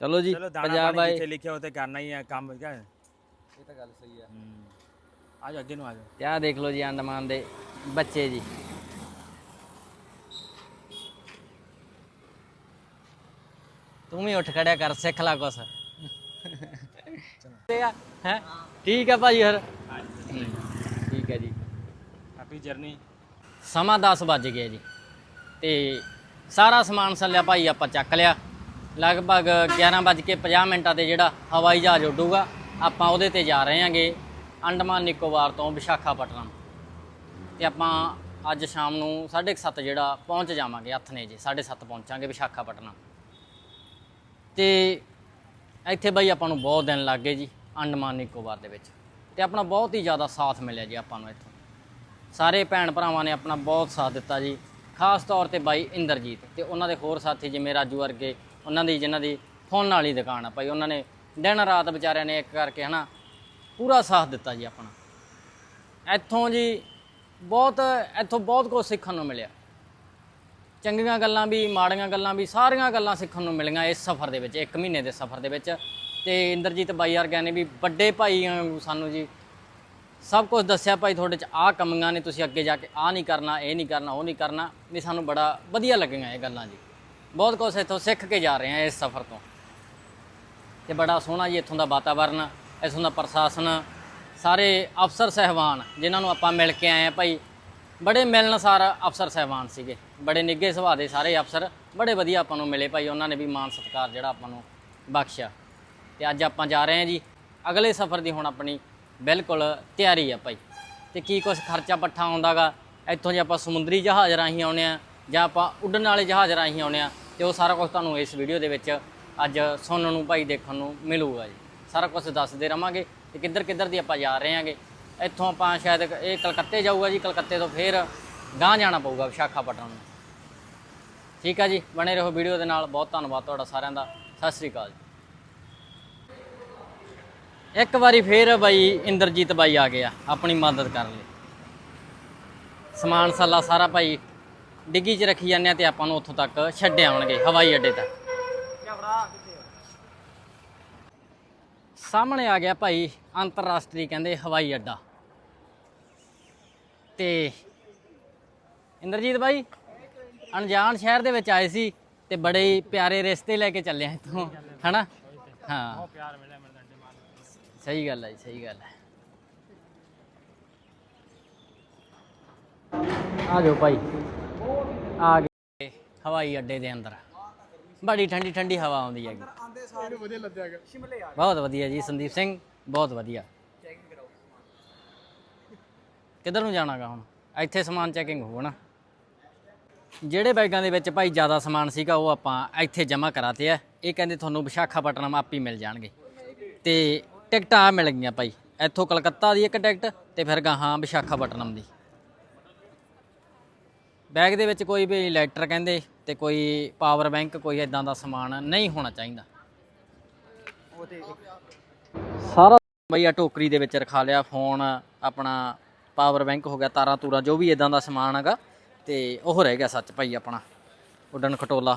ਚਲੋ ਜੀ ਪੰਜਾਬ ਆਏ ਜਿੱਥੇ ਲਿਖਿਆ ਉਹ ਤੇ ਕਰਨਾ ਹੀ ਆ ਕੰਮ ਕਿਆ ਇਹ ਤਾਂ ਗੱਲ ਸਹੀ ਆ। ਆ ਜਾ ਅੱਗੇ ਨੂੰ ਆ ਜਾ ਤੇ ਦੇਖ ਲਓ ਜੀ ਅੰਡਮਾਨ ਦੇ ਬੱਚੇ ਜੀ। ਤੂੰ ਵੀ ਉੱਠ ਖੜਿਆ ਕਰ ਸਿੱਖ ਲੈ ਕੁਛ। ਤੇ ਆ ਹੈ? ਠੀਕ ਆ ਭਾਜੀ ਹਰ ਠੀਕ ਹੈ ਜੀ। ਹੈਪੀ ਜਰਨੀ ਸਮਾਂ 10 ਵੱਜ ਗਿਆ ਜੀ। ਤੇ ਸਾਰਾ ਸਮਾਨ ਸੱਲਿਆ ਭਾਈ ਆਪਾਂ ਚੱਕ ਲਿਆ। ਲਗਭਗ 11:50 ਮਿੰਟਾਂ ਤੇ ਜਿਹੜਾ ਹਵਾਈ ਜਹਾਜ਼ ਉੱਡੂਗਾ ਆਪਾਂ ਉਹਦੇ ਤੇ ਜਾ ਰਹੇ ਹਾਂਗੇ ਅੰਡਮਾਨ ਨਿਕੋਬਾਰ ਤੋਂ ਵਿਸ਼ਾਖਾਪਟਨਮ। ਤੇ ਆਪਾਂ ਅੱਜ ਸ਼ਾਮ ਨੂੰ 7:30 ਜਿਹੜਾ ਪਹੁੰਚ ਜਾਵਾਂਗੇ ਹੱਥਨੇ ਜੀ 7:30 ਪਹੁੰਚਾਂਗੇ ਵਿਸ਼ਾਖਾਪਟਨਮ। ਤੇ ਇੱਥੇ ਬਾਈ ਆਪਾਂ ਨੂੰ ਬਹੁਤ ਦਿਨ ਲੱਗ ਗਏ ਜੀ ਅੰਡਮਾਨ ਨਿਕੋਬਾਰ ਦੇ ਵਿੱਚ। ਤੇ ਆਪਣਾ ਬਹੁਤ ਹੀ ਜ਼ਿਆਦਾ ਸਾਥ ਮਿਲਿਆ ਜੀ ਆਪਾਂ ਨੂੰ ਇੱਥੋਂ। ਸਾਰੇ ਭੈਣ ਭਰਾਵਾਂ ਨੇ ਆਪਣਾ ਬਹੁਤ ਸਾਥ ਦਿੱਤਾ ਜੀ। ਖਾਸ ਤੌਰ ਤੇ ਬਾਈ ਇੰਦਰਜੀਤ ਤੇ ਉਹਨਾਂ ਦੇ ਹੋਰ ਸਾਥੀ ਜਿਵੇਂ ਰਾਜੂ ਵਰਗੇ, ਉਹਨਾਂ ਦੀ ਜਿਨ੍ਹਾਂ ਦੀ ਫੋਨ ਵਾਲੀ ਦੁਕਾਨ ਆ ਭਾਈ। ਉਹਨਾਂ ਨੇ ਦਿਨ ਰਾਤ ਵਿਚਾਰਿਆਂ ਨੇ ਇੱਕ ਕਰਕੇ ਹਨਾ ਪੂਰਾ ਸਾਥ ਦਿੱਤਾ ਜੀ ਆਪਣਾ। ਇੱਥੋਂ ਜੀ ਬਹੁਤ, ਇੱਥੋਂ ਬਹੁਤ ਕੁਝ ਸਿੱਖਣ ਨੂੰ ਮਿਲਿਆ। ਚੰਗੀਆਂ ਗੱਲਾਂ ਵੀ, ਮਾੜੀਆਂ ਗੱਲਾਂ ਵੀ, ਸਾਰੀਆਂ ਗੱਲਾਂ ਸਿੱਖਣ ਨੂੰ ਮਿਲੀਆਂ ਇਸ ਸਫ਼ਰ ਦੇ ਵਿੱਚ, ਇੱਕ ਮਹੀਨੇ ਦੇ ਸਫ਼ਰ ਦੇ ਵਿੱਚ। ਤੇ ਇੰਦਰਜੀਤ ਬਾਈ ਵਰਗਿਆਂ ਨੇ ਵੀ ਵੱਡੇ ਭਾਈ ਸਾਨੂੰ ਜੀ। ਸਭ ਕੁਝ ਦੱਸਿਆ ਭਾਈ ਤੁਹਾਡੇ ਚ, ਆਹ ਕਮੀਆਂ ਨੇ ਤੁਸੀਂ ਅੱਗੇ ਜਾ ਕੇ ਆਹ ਨਹੀਂ ਕਰਨਾ, ਇਹ ਨਹੀਂ ਕਰਨਾ, ਉਹ ਨਹੀਂ ਕਰਨਾ, ਵੀ ਸਾਨੂੰ ਬੜਾ ਵਧੀਆ ਲੱਗੀਆਂ ਇਹ ਗੱਲਾਂ ਜੀ। ਬਹੁਤ ਕੁਝ ਇੱਥੋਂ ਸਿੱਖ ਕੇ ਜਾ ਰਹੇ ਹਾਂ ਇਸ ਸਫ਼ਰ ਤੋਂ। ਤੇ ਬੜਾ ਸੋਹਣਾ ਜੀ ਇੱਥੋਂ ਦਾ ਵਾਤਾਵਰਨ, ਇੱਥੋਂ ਦਾ ਪ੍ਰਸ਼ਾਸਨ, ਸਾਰੇ ਅਫਸਰ ਸਹਿਬਾਨ, ਜਿਨ੍ਹਾਂ ਨੂੰ ਆਪਾਂ ਮਿਲ ਕੇ ਆਏ ਆ ਭਾਈ। ਬੜੇ ਮਿਲਣਸਾਰ ਅਫਸਰ ਸਹਿਬਾਨ ਸੀਗੇ। ਬੜੇ ਨਿੱਘੇ ਸੁਭਾਅ ਦੇ ਸਾਰੇ ਅਫਸਰ, ਬੜੇ ਵਧੀਆ ਆਪਾਂ ਨੂੰ ਮਿਲੇ ਭਾਈ, ਉਹਨਾਂ ਨੇ ਵੀ ਮਾਨ ਸਤਿਕਾਰ ਜਿਹੜਾ ਆਪਾਂ ਨੂੰ ਬਖਸ਼ਿਆ। ਤੇ ਅੱਜ ਆਪਾਂ ਜਾ ਰਹੇ ਹਾਂ ਜੀ, ਅਗਲੇ ਸਫ਼ਰ ਦੀ ਹੁਣ ਆਪਣੀ ਬਿਲਕੁਲ ਤਿਆਰੀ ਆ ਭਾਈ। ਤੇ ਕੀ ਕੁਝ ਖਰਚਾ ਪੱਠਾ ਆਉਂਦਾਗਾ, ਇੱਥੋਂ ਜੇ ਆਪਾਂ ਸਮੁੰਦਰੀ ਜਹਾਜ਼ ਰਾਹੀਂ ਆਉਣੇ ਆ ਜਾਂ ਆਪਾਂ ਉੱਡਣ ਵਾਲੇ ਜਹਾਜ਼ ਰਾਹੀਂ ਆਉਣੇ ਆ ਤੇ ਉਹ ਸਾਰਾ ਕੁਝ ਤੁਹਾਨੂੰ ਇਸ ਵੀਡੀਓ ਦੇ ਵਿੱਚ ਅੱਜ ਸੁਣਨ ਨੂੰ ਭਾਈ, ਦੇਖਣ ਨੂੰ ਮਿਲੂਗਾ ਜੀ। ਸਾਰਾ ਕੁਝ ਦੱਸਦੇ ਰਵਾਂਗੇ ਤੇ ਕਿੱਧਰ ਕਿੱਧਰ ਦੀ ਆਪਾਂ ਜਾ ਰਹੇ ਹਾਂਗੇ। ਇੱਥੋਂ ਆਪਾਂ ਸ਼ਾਇਦ ਇਹ ਕਲਕੱਤੇ ਜਾਊਗਾ ਜੀ, ਕਲਕੱਤੇ ਤੋਂ ਫੇਰ ਗਾਂਹ ਜਾਣਾ ਪਊਗਾ ਵਿਸ਼ਾਖਾਪਟਨਮ ਨੂੰ। ਠੀਕ ਆ ਜੀ, ਬਣੇ ਰਹੋ ਵੀਡੀਓ ਦੇ ਨਾਲ। ਬਹੁਤ ਧੰਨਵਾਦ ਤੁਹਾਡਾ ਸਾਰਿਆਂ ਦਾ। ਸਤਿ ਸ੍ਰੀ ਅਕਾਲ ਜੀ। ਇੱਕ ਵਾਰੀ ਫੇਰ ਬਾਈ ਇੰਦਰਜੀਤ ਬਾਈ ਆ ਗਿਆ ਆਪਣੀ ਮਦਦ ਕਰਨ ਲਈ। ਸਮਾਨ ਸਾਲਾ ਸਾਰਾ ਭਾਈ ਡਿੱਗੀ 'ਚ ਰੱਖੀ ਜਾਂਦੇ ਆ ਤੇ ਆਪਾਂ ਨੂੰ ਉੱਥੋਂ ਤੱਕ ਛੱਡ ਆਉਣਗੇ, ਹਵਾਈ ਅੱਡੇ ਤੱਕ। ਸਾਹਮਣੇ ਆ ਗਿਆ ਭਾਈ ਅੰਤਰਰਾਸ਼ਟਰੀ ਕਹਿੰਦੇ ਹਵਾਈ ਅੱਡਾ। ਤੇ ਇੰਦਰਜੀਤ ਬਾਈ ਅਣਜਾਣ ਸ਼ਹਿਰ ਦੇ ਵਿੱਚ ਆਏ ਸੀ ਤੇ ਬੜੇ ਹੀ ਪਿਆਰੇ ਰਿਸ਼ਤੇ ਲੈ ਕੇ ਚੱਲੇ ਆ ਇੱਥੋਂ ਹਨਾ? ਹਾਂ। ਪਿਆਰ ਮਿਲਿਆ ਮੈਨੂੰ ਅੰਡੇ ਮਾਰ ਸਹੀ ਗੱਲ ਹੈ ਜੀ, ਸਹੀ ਗੱਲ ਹੈ ਆ ਜਾਓ ਭਾਈ। ਆ ਗਏ। ਹਵਾਈ ਅੱਡੇ ਦੇ ਅੰਦਰ। ਬੜੀ ਠੰਡੀ ਠੰਡੀ ਹਵਾ ਆਉਂਦੀ ਹੈਗੀ। ਆਂਦੇ ਸਾਰੇ ਵਧੀਆ ਲੱਗਿਆ ਸ਼ਿਮਲੇ ਆ ਬਹੁਤ ਵਧੀਆ ਜੀ ਸੰਦੀਪ ਸਿੰਘ ਬਹੁਤ ਵਧੀਆ। ਚੈਕਿੰਗ ਕਰਾਓ ਕਿੱਧਰ ਨੂੰ ਜਾਣਾਗਾ ਹੁਣ? ਇੱਥੇ ਸਮਾਨ ਚੈਕਿੰਗ ਹੋਣਾ ਜਿਹੜੇ ਬੈਗਾਂ ਦੇ ਵਿੱਚ ਭਾਈ ਜ਼ਿਆਦਾ ਸਮਾਨ ਸੀਗਾ, ਉਹ ਆਪਾਂ ਇੱਥੇ ਜਮ੍ਹਾਂ ਕਰਾਤੇ ਆ। ਇਹ ਕਹਿੰਦੇ ਤੁਹਾਨੂੰ ਵਿਸ਼ਾਖਾਪਟਨਮ ਆਪ ਹੀ ਮਿਲ ਜਾਣਗੇ। ਤੇ ਟਿਕਟਾਂ ਆ ਮਿਲ ਗਈਆਂ ਭਾਈ। ਇੱਥੋਂ ਕਲਕੱਤਾ ਦੀ ਇੱਕ ਟਿਕਟ ਤੇ ਫਿਰ ਗਾਹਾਂ ਵਿਸ਼ਾਖਾਪਟਨਮ ਦੀ। ਬੈਗ ਦੇ ਵਿੱਚ ਕੋਈ ਵੀ ਲੈਟਰ ਕਹਿੰਦੇ ਤੇ ਕੋਈ ਪਾਵਰ ਬੈਂਕ, ਕੋਈ ਇਦਾਂ ਦਾ ਸਮਾਨ ਨਹੀਂ ਹੋਣਾ ਚਾਹੀਦਾ। ਸਾਰਾ ਬਈ ਆ ਟੋਕਰੀ ਦੇ ਵਿੱਚ ਰਖਾ ਲਿਆ, ਫੋਨ, ਆਪਣਾ ਪਾਵਰ ਬੈਂਕ ਹੋ ਗਿਆ ਤਾਰਾਂ ਤੂਰਾਂ ਜੋ ਵੀ ਇਦਾਂ ਦਾ ਸਮਾਨ ਹੈਗਾ। ਤੇ ਉਹ ਰਹਿ ਗਿਆ ਸੱਚ ਭਾਈ ਆਪਣਾ, ਉੱਡਣ ਖਟੋਲਾ।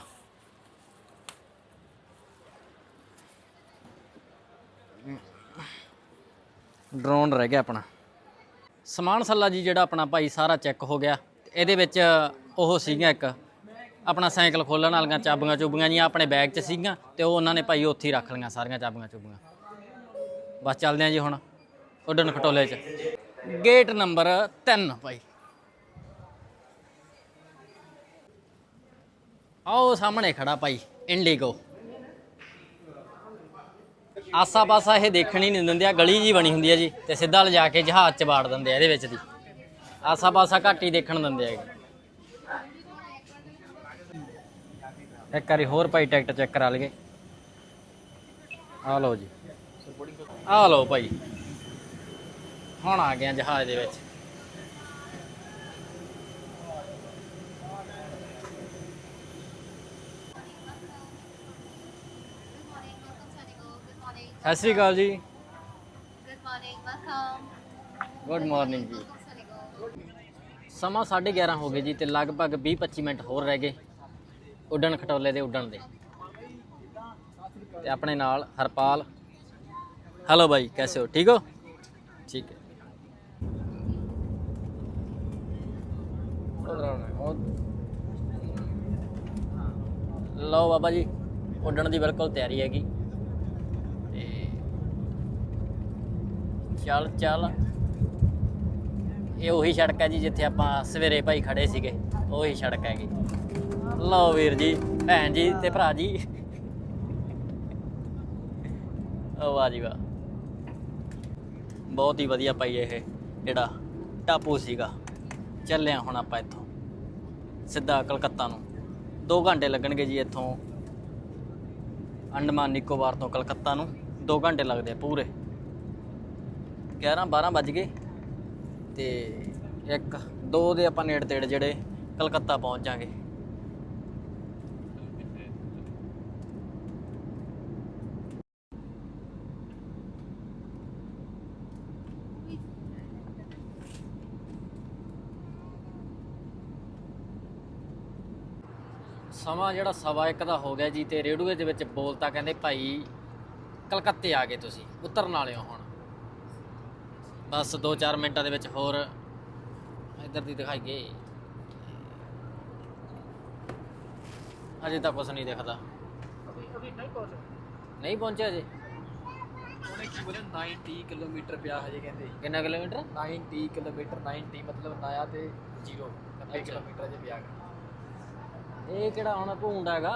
ਡਰੋਨ ਰਹਿ ਗਿਆ ਆਪਣਾ। ਸਮਾਨ ਸੱਲਾ ਜੀ ਜਿਹੜਾ ਆਪਣਾ ਭਾਈ ਸਾਰਾ ਚੈੱਕ ਹੋ ਗਿਆ। ਇਹਦੇ ਵਿੱਚ ਉਹ ਸੀਗਾ ਇੱਕ, ਆਪਣਾ ਸਾਈਕਲ ਖੋਲਣ ਵਾਲੀਆਂ ਚਾਬੀਆਂ ਚੁਬੀਆਂ ਜੀਆਂ ਆਪਣੇ ਬੈਗ 'ਚ ਸੀਗੀਆਂ ਤੇ ਉਹ ਉਹਨਾਂ ਨੇ ਭਾਈ ਉੱਥੇ ਹੀ ਰੱਖ ਲਈਆਂ ਸਾਰੀਆਂ ਚਾਬੀਆਂ ਚੁਬੀਆਂ। ਬਸ ਚੱਲਦੇ ਆਂ ਜੀ ਹੁਣ, ਉੱਡਣ ਖਟੋਲੇ 'ਚ। ਗੇਟ ਨੰਬਰ 3 ਭਾਈ। ਆਓ ਸਾਹਮਣੇ ਖੜਾ ਭਾਈ, ਇੰਡੀਗੋ। ਆਸਾ ਪਾਸਾ ਇਹ ਦੇਖਣ ਹੀ ਨਹੀਂ ਦਿੰਦੇ ਆ ਗਲੀ ਜੀ ਬਣੀ ਹੁੰਦੀ ਹੈ ਜੀ, ਤੇ ਸਿੱਧਾ ਲਿਜਾ ਕੇ ਜਹਾਜ਼ 'ਚ ਬਾੜ ਦਿੰਦੇ ਆ ਇਹਦੇ ਵਿੱਚ ਦੀ। ਆਸਾ ਪਾਸਾ ਘੱਟ ਹੀ ਦੇਖਣ ਦਿੰਦੇ ਹੈਗੇ। ਇੱਕ ਵਾਰੀ ਹੋਰ ਭਾਈ ਟਿਕਟ ਚੈੱਕ ਕਰਾ ਲਈਏ। ਆ ਲਓ ਜੀ। ਆ ਲਓ ਭਾਈ। ਹੁਣ ਆ ਗਿਆ ਜਹਾਜ਼ ਦੇ ਵਿੱਚ। ਸਤਿ ਸ਼੍ਰੀ ਅਕਾਲ ਜੀ। Good morning, welcome. Good morning ਜੀ. ਸਮਾਂ 11:30 ਹੋ ਗਏ ਜੀ ਤੇ ਲਗਭਗ 20-25 ਮਿੰਟ ਹੋਰ ਰਹਿ ਗਏ ਉੱਡਣ ਖਟੋਲੇ ਦੇ ਉੱਡਣ ਦੇ। ਤੇ ਆਪਣੇ ਨਾਲ ਹਰਪਾਲ। ਹੈਲੋ ਭਾਈ ਕੈਸੇ ਹੋ? ਠੀਕ ਹੋ? ਠੀਕ ਹੈ। ਲਓ ਬਾਬਾ ਜੀ ਉੱਡਣ ਦੀ ਬਿਲਕੁਲ ਤਿਆਰੀ ਹੈਗੀ। ਚੱਲ ਚੱਲ। ਇਹ ਉਹੀ ਸੜਕ ਹੈ ਜੀ ਜਿੱਥੇ ਆਪਾਂ ਸਵੇਰੇ ਭਾਈ ਖੜੇ ਸੀਗੇ। ਉਹੀ ਸੜਕ ਹੈਗੀ। ਲਓ ਵੀਰ ਜੀ, ਭੈਣ ਜੀ ਤੇ ਭਰਾ ਜੀ। ਓ ਵਾਹ ਜੀ ਵਾਹ। ਬਹੁਤ ਹੀ ਵਧੀਆ ਭਾਈ ਇਹ, ਜਿਹੜਾ ਟਾਪੂ ਸੀਗਾ। ਚੱਲਿਆ ਹੁਣ ਆਪਾਂ ਇੱਥੋਂ, ਸਿੱਧਾ ਕਲਕੱਤਾ ਨੂੰ। 2 ਘੰਟੇ ਲੱਗਣਗੇ ਜੀ ਇੱਥੋਂ। ਅੰਡਮਾਨ, ਨਿਕੋਬਾਰ ਤੋਂ ਕਲਕੱਤਾ ਨੂੰ। 2 ਘੰਟੇ ਲੱਗਦੇ ਆ ਪੂਰੇ। 11 12 ਵੱਜ ਗਏ ਤੇ ਇੱਕ, ਦੋ ਦੇ ਆਪਾਂ ਨੇੜੇ ਤੇੜੇ ਜਿਹੜੇ ਕਲਕੱਤਾ ਪਹੁੰਚ ਜਾਾਂਗੇ ਸਮਾਂ ਜਿਹੜਾ ਸਵਾ ਇੱਕ ਦਾ ਹੋ ਗਿਆ ਜੀ ਤੇ ਰੇਡੂਏ ਦੇ ਵਿੱਚ ਬੋਲਤਾ ਕਹਿੰਦੇ ਭਾਈ, ਕਲਕੱਤੇ ਆ ਗਏ ਤੁਸੀਂ, ਉਤਰਨ ਵਾਲੇ ਹੋ ਹੁਣ। ਬਸ 2-4 ਮਿੰਟਾਂ ਦੇ ਵਿੱਚ ਹੋਰ ਇੱਧਰ ਦੀ ਦਿਖਾਈਏ। ਅਜੇ ਤਾਂ ਕੁਝ ਨਹੀਂ ਦਿਖਦਾ। ਨਹੀਂ ਪਹੁੰਚਿਆ? ਜੀ ਉਹਨੇ ਕੀ ਬੋਲਿਆ? 90 ਕਿਲੋਮੀਟਰ ਪਿਆ ਹਜੇ ਕਹਿੰਦੇ। ਕਿੰਨਾ ਕਿਲੋਮੀਟਰ? 90 ਕਿਲੋਮੀਟਰ 90 ਮਤਲਬ ਨਾਇਆ ਤੇ 0 90 ਅੱਛਾ। ਕਿਲੋਮੀਟਰ ਜੇ ਪਿਆ। ਇਹ ਕਿਹੜਾ ਹੁਣ ਭੂੰਡ ਹੈਗਾ?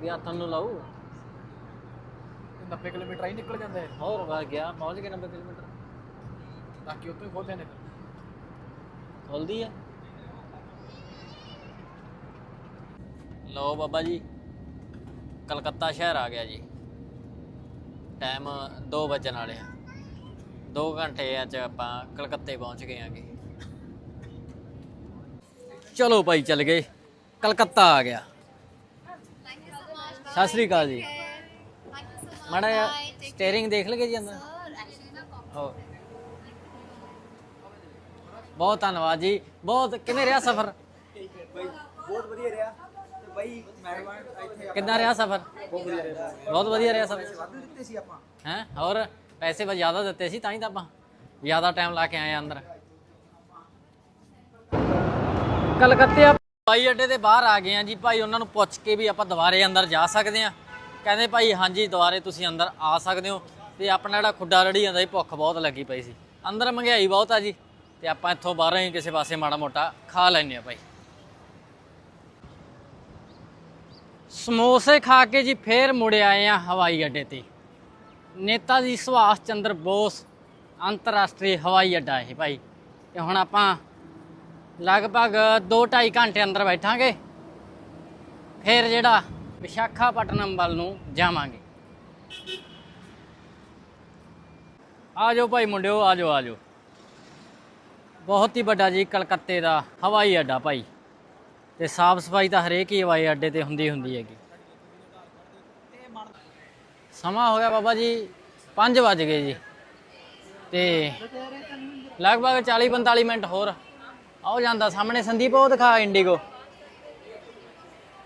ਵੀ ਹੱਥਾਂ ਨੂੰ ਤੇ 90 ਕਿਲੋਮੀਟਰ ਹੀ ਨਿਕਲ ਜਾਂਦਾ ਹੈ। ਹੋਰ ਵਾ ਗਿਆ ਪਹੁੰਚ ਗਏ 90 ਕਿਲੋਮੀਟਰ। ਬਾਕੀ ਉੱਥੋਂ ਹੀ ਖੋਲਦੇ ਨੇ ਖੁੱਲਦੀ ਆ। ਲਓ ਬਾਬਾ ਜੀ ਕਲਕੱਤਾ ਸ਼ਹਿਰ ਆ ਗਿਆ ਜੀ। ਟਾਈਮ 2 ਵਜਣ ਵਾਲੇ ਆ। 2 ਘੰਟੇ ਚ ਆਪਾਂ ਕਲਕੱਤੇ ਪਹੁੰਚ ਗਏ ਆਂਗੇ। ਚਲੋ ਭਾਈ ਚੱਲ ਗਏ। ਕਲਕੱਤਾ ਆ ਗਿਆ. ਸਤਿ ਸ੍ਰੀ ਅਕਾਲ ਜੀ. ਮਾੜਾ ਸਟੀਅਰਿੰਗ ਦੇਖ ਲਗੇ ਜੀ ਅੰਦਰ। ਹੋ ਬਹੁਤ ਧੰਨਵਾਦ ਜੀ। ਬਹੁਤ ਕਿਵੇਂ ਰਿਹਾ ਸਫ਼ਰ? ਬਾਈ ਬਹੁਤ ਵਧੀਆ ਰਿਹਾ। ਤੇ ਬਾਈ ਮੈਡਮਾਨ ਇੱਥੇ ਕਿੱਦਾਂ ਰਿਹਾ ਸਫ਼ਰ? ਬਹੁਤ ਵਧੀਆ ਰਿਹਾ। ਬਹੁਤ ਵਧੀਆ ਰਿਹਾ ਸਫ਼ਰ। ਵਾਧੂ ਦਿੱਤੇ ਸੀ ਆਪਾਂ। ਹੈ? ਹੋਰ? ਪੈਸੇ ਬਸ ਜ਼ਿਆਦਾ ਦਿੱਤੇ ਸੀ ਤਾਂ ਹੀ ਤਾਂ ਆਪਾਂ ਜ਼ਿਆਦਾ ਟਾਈਮ ਲਾ ਕੇ ਆਏ ਆ ਅੰਦਰ। ਕਲਕੱਤੇ ਭਾਈ ਅੱਡੇ ਦੇ ਬਾਹਰ ਆ ਗਏ ਆ ਜੀ। ਭਾਈ ਉਹਨਾਂ ਨੂੰ ਪੁੱਛ ਕੇ ਵੀ ਆਪਾਂ ਦੁਬਾਰੇ ਅੰਦਰ ਜਾ ਸਕਦੇ ਆ ਕਹਿੰਦੇ ਭਾਈ ਹਾਂਜੀ ਦੁਬਾਰੇ ਤੁਸੀਂ ਅੰਦਰ ਆ ਸਕਦੇ ਹੋ। ਤੇ ਆਪਣਾ ਜਿਹੜਾ ਖੁੱਡਾ ਰੜੀ ਜਾਂਦਾ ਸੀ ਭੁੱਖ ਬਹੁਤ ਲੱਗੀ ਪਈ ਸੀ। ਅੰਦਰ ਮਹਿੰਗਾਈ ਬਹੁਤ ਆ ਜੀ। ਤੇ ਆਪਾਂ ਇੱਥੋਂ ਬਾਹਰੋਂ ਹੀ ਕਿਸੇ ਪਾਸੇ ਮਾੜਾ ਮੋਟਾ ਖਾ ਲੈਂਦੇ ਆ ਭਾਈ ਸਮੋਸੇ ਖਾ ਕੇ ਜੀ ਫੇਰ ਮੁੜ ਆਏ ਆ ਹਵਾਈ ਅੱਡੇ ਤੇ। ਨੇਤਾ ਜੀ ਸੁਭਾਸ਼ ਚੰਦਰ ਬੋਸ ਅੰਤਰਰਾਸ਼ਟਰੀ ਹਵਾਈ ਅੱਡਾ ਇਹ ਭਾਈ ਤੇ ਹੁਣ ਆਪਾਂ ਲਗਭਗ 2.5 ਘੰਟੇ ਅੰਦਰ ਬੈਠਾਂਗੇ। ਫਿਰ ਜਿਹੜਾ ਵਿਸ਼ਾਖਾਪਟਨਮ ਵੱਲ ਨੂੰ ਜਾਵਾਂਗੇ। ਆ ਜਾਓ ਭਾਈ ਮੁੰਡਿਓ, ਆ ਜਾਓ ਆ ਜਾਓ। ਬਹੁਤ ਹੀ ਵੱਡਾ ਜੀ ਕਲਕੱਤੇ ਦਾ ਹਵਾਈ ਅੱਡਾ ਭਾਈ। ਤੇ ਸਾਫ਼ ਸਫ਼ਾਈ ਤਾਂ ਹਰੇਕ ਹੀ ਹਵਾਈ ਅੱਡੇ ਤੇ ਹੁੰਦੀ ਹੁੰਦੀ ਹੈਗੀ। ਸਮਾਂ ਹੋ ਗਿਆ ਬਾਬਾ ਜੀ 5 ਵਜ ਗਏ ਜੀ। ਤੇ ਲਗਭਗ 40 45 ਮਿੰਟ ਹੋਰ। ਆਉ ਜਾਂਦਾ ਸਾਹਮਣੇ ਸੰਦੀਪ, ਉਹ ਦਿਖਾ ਇੰਡੀਗੋ।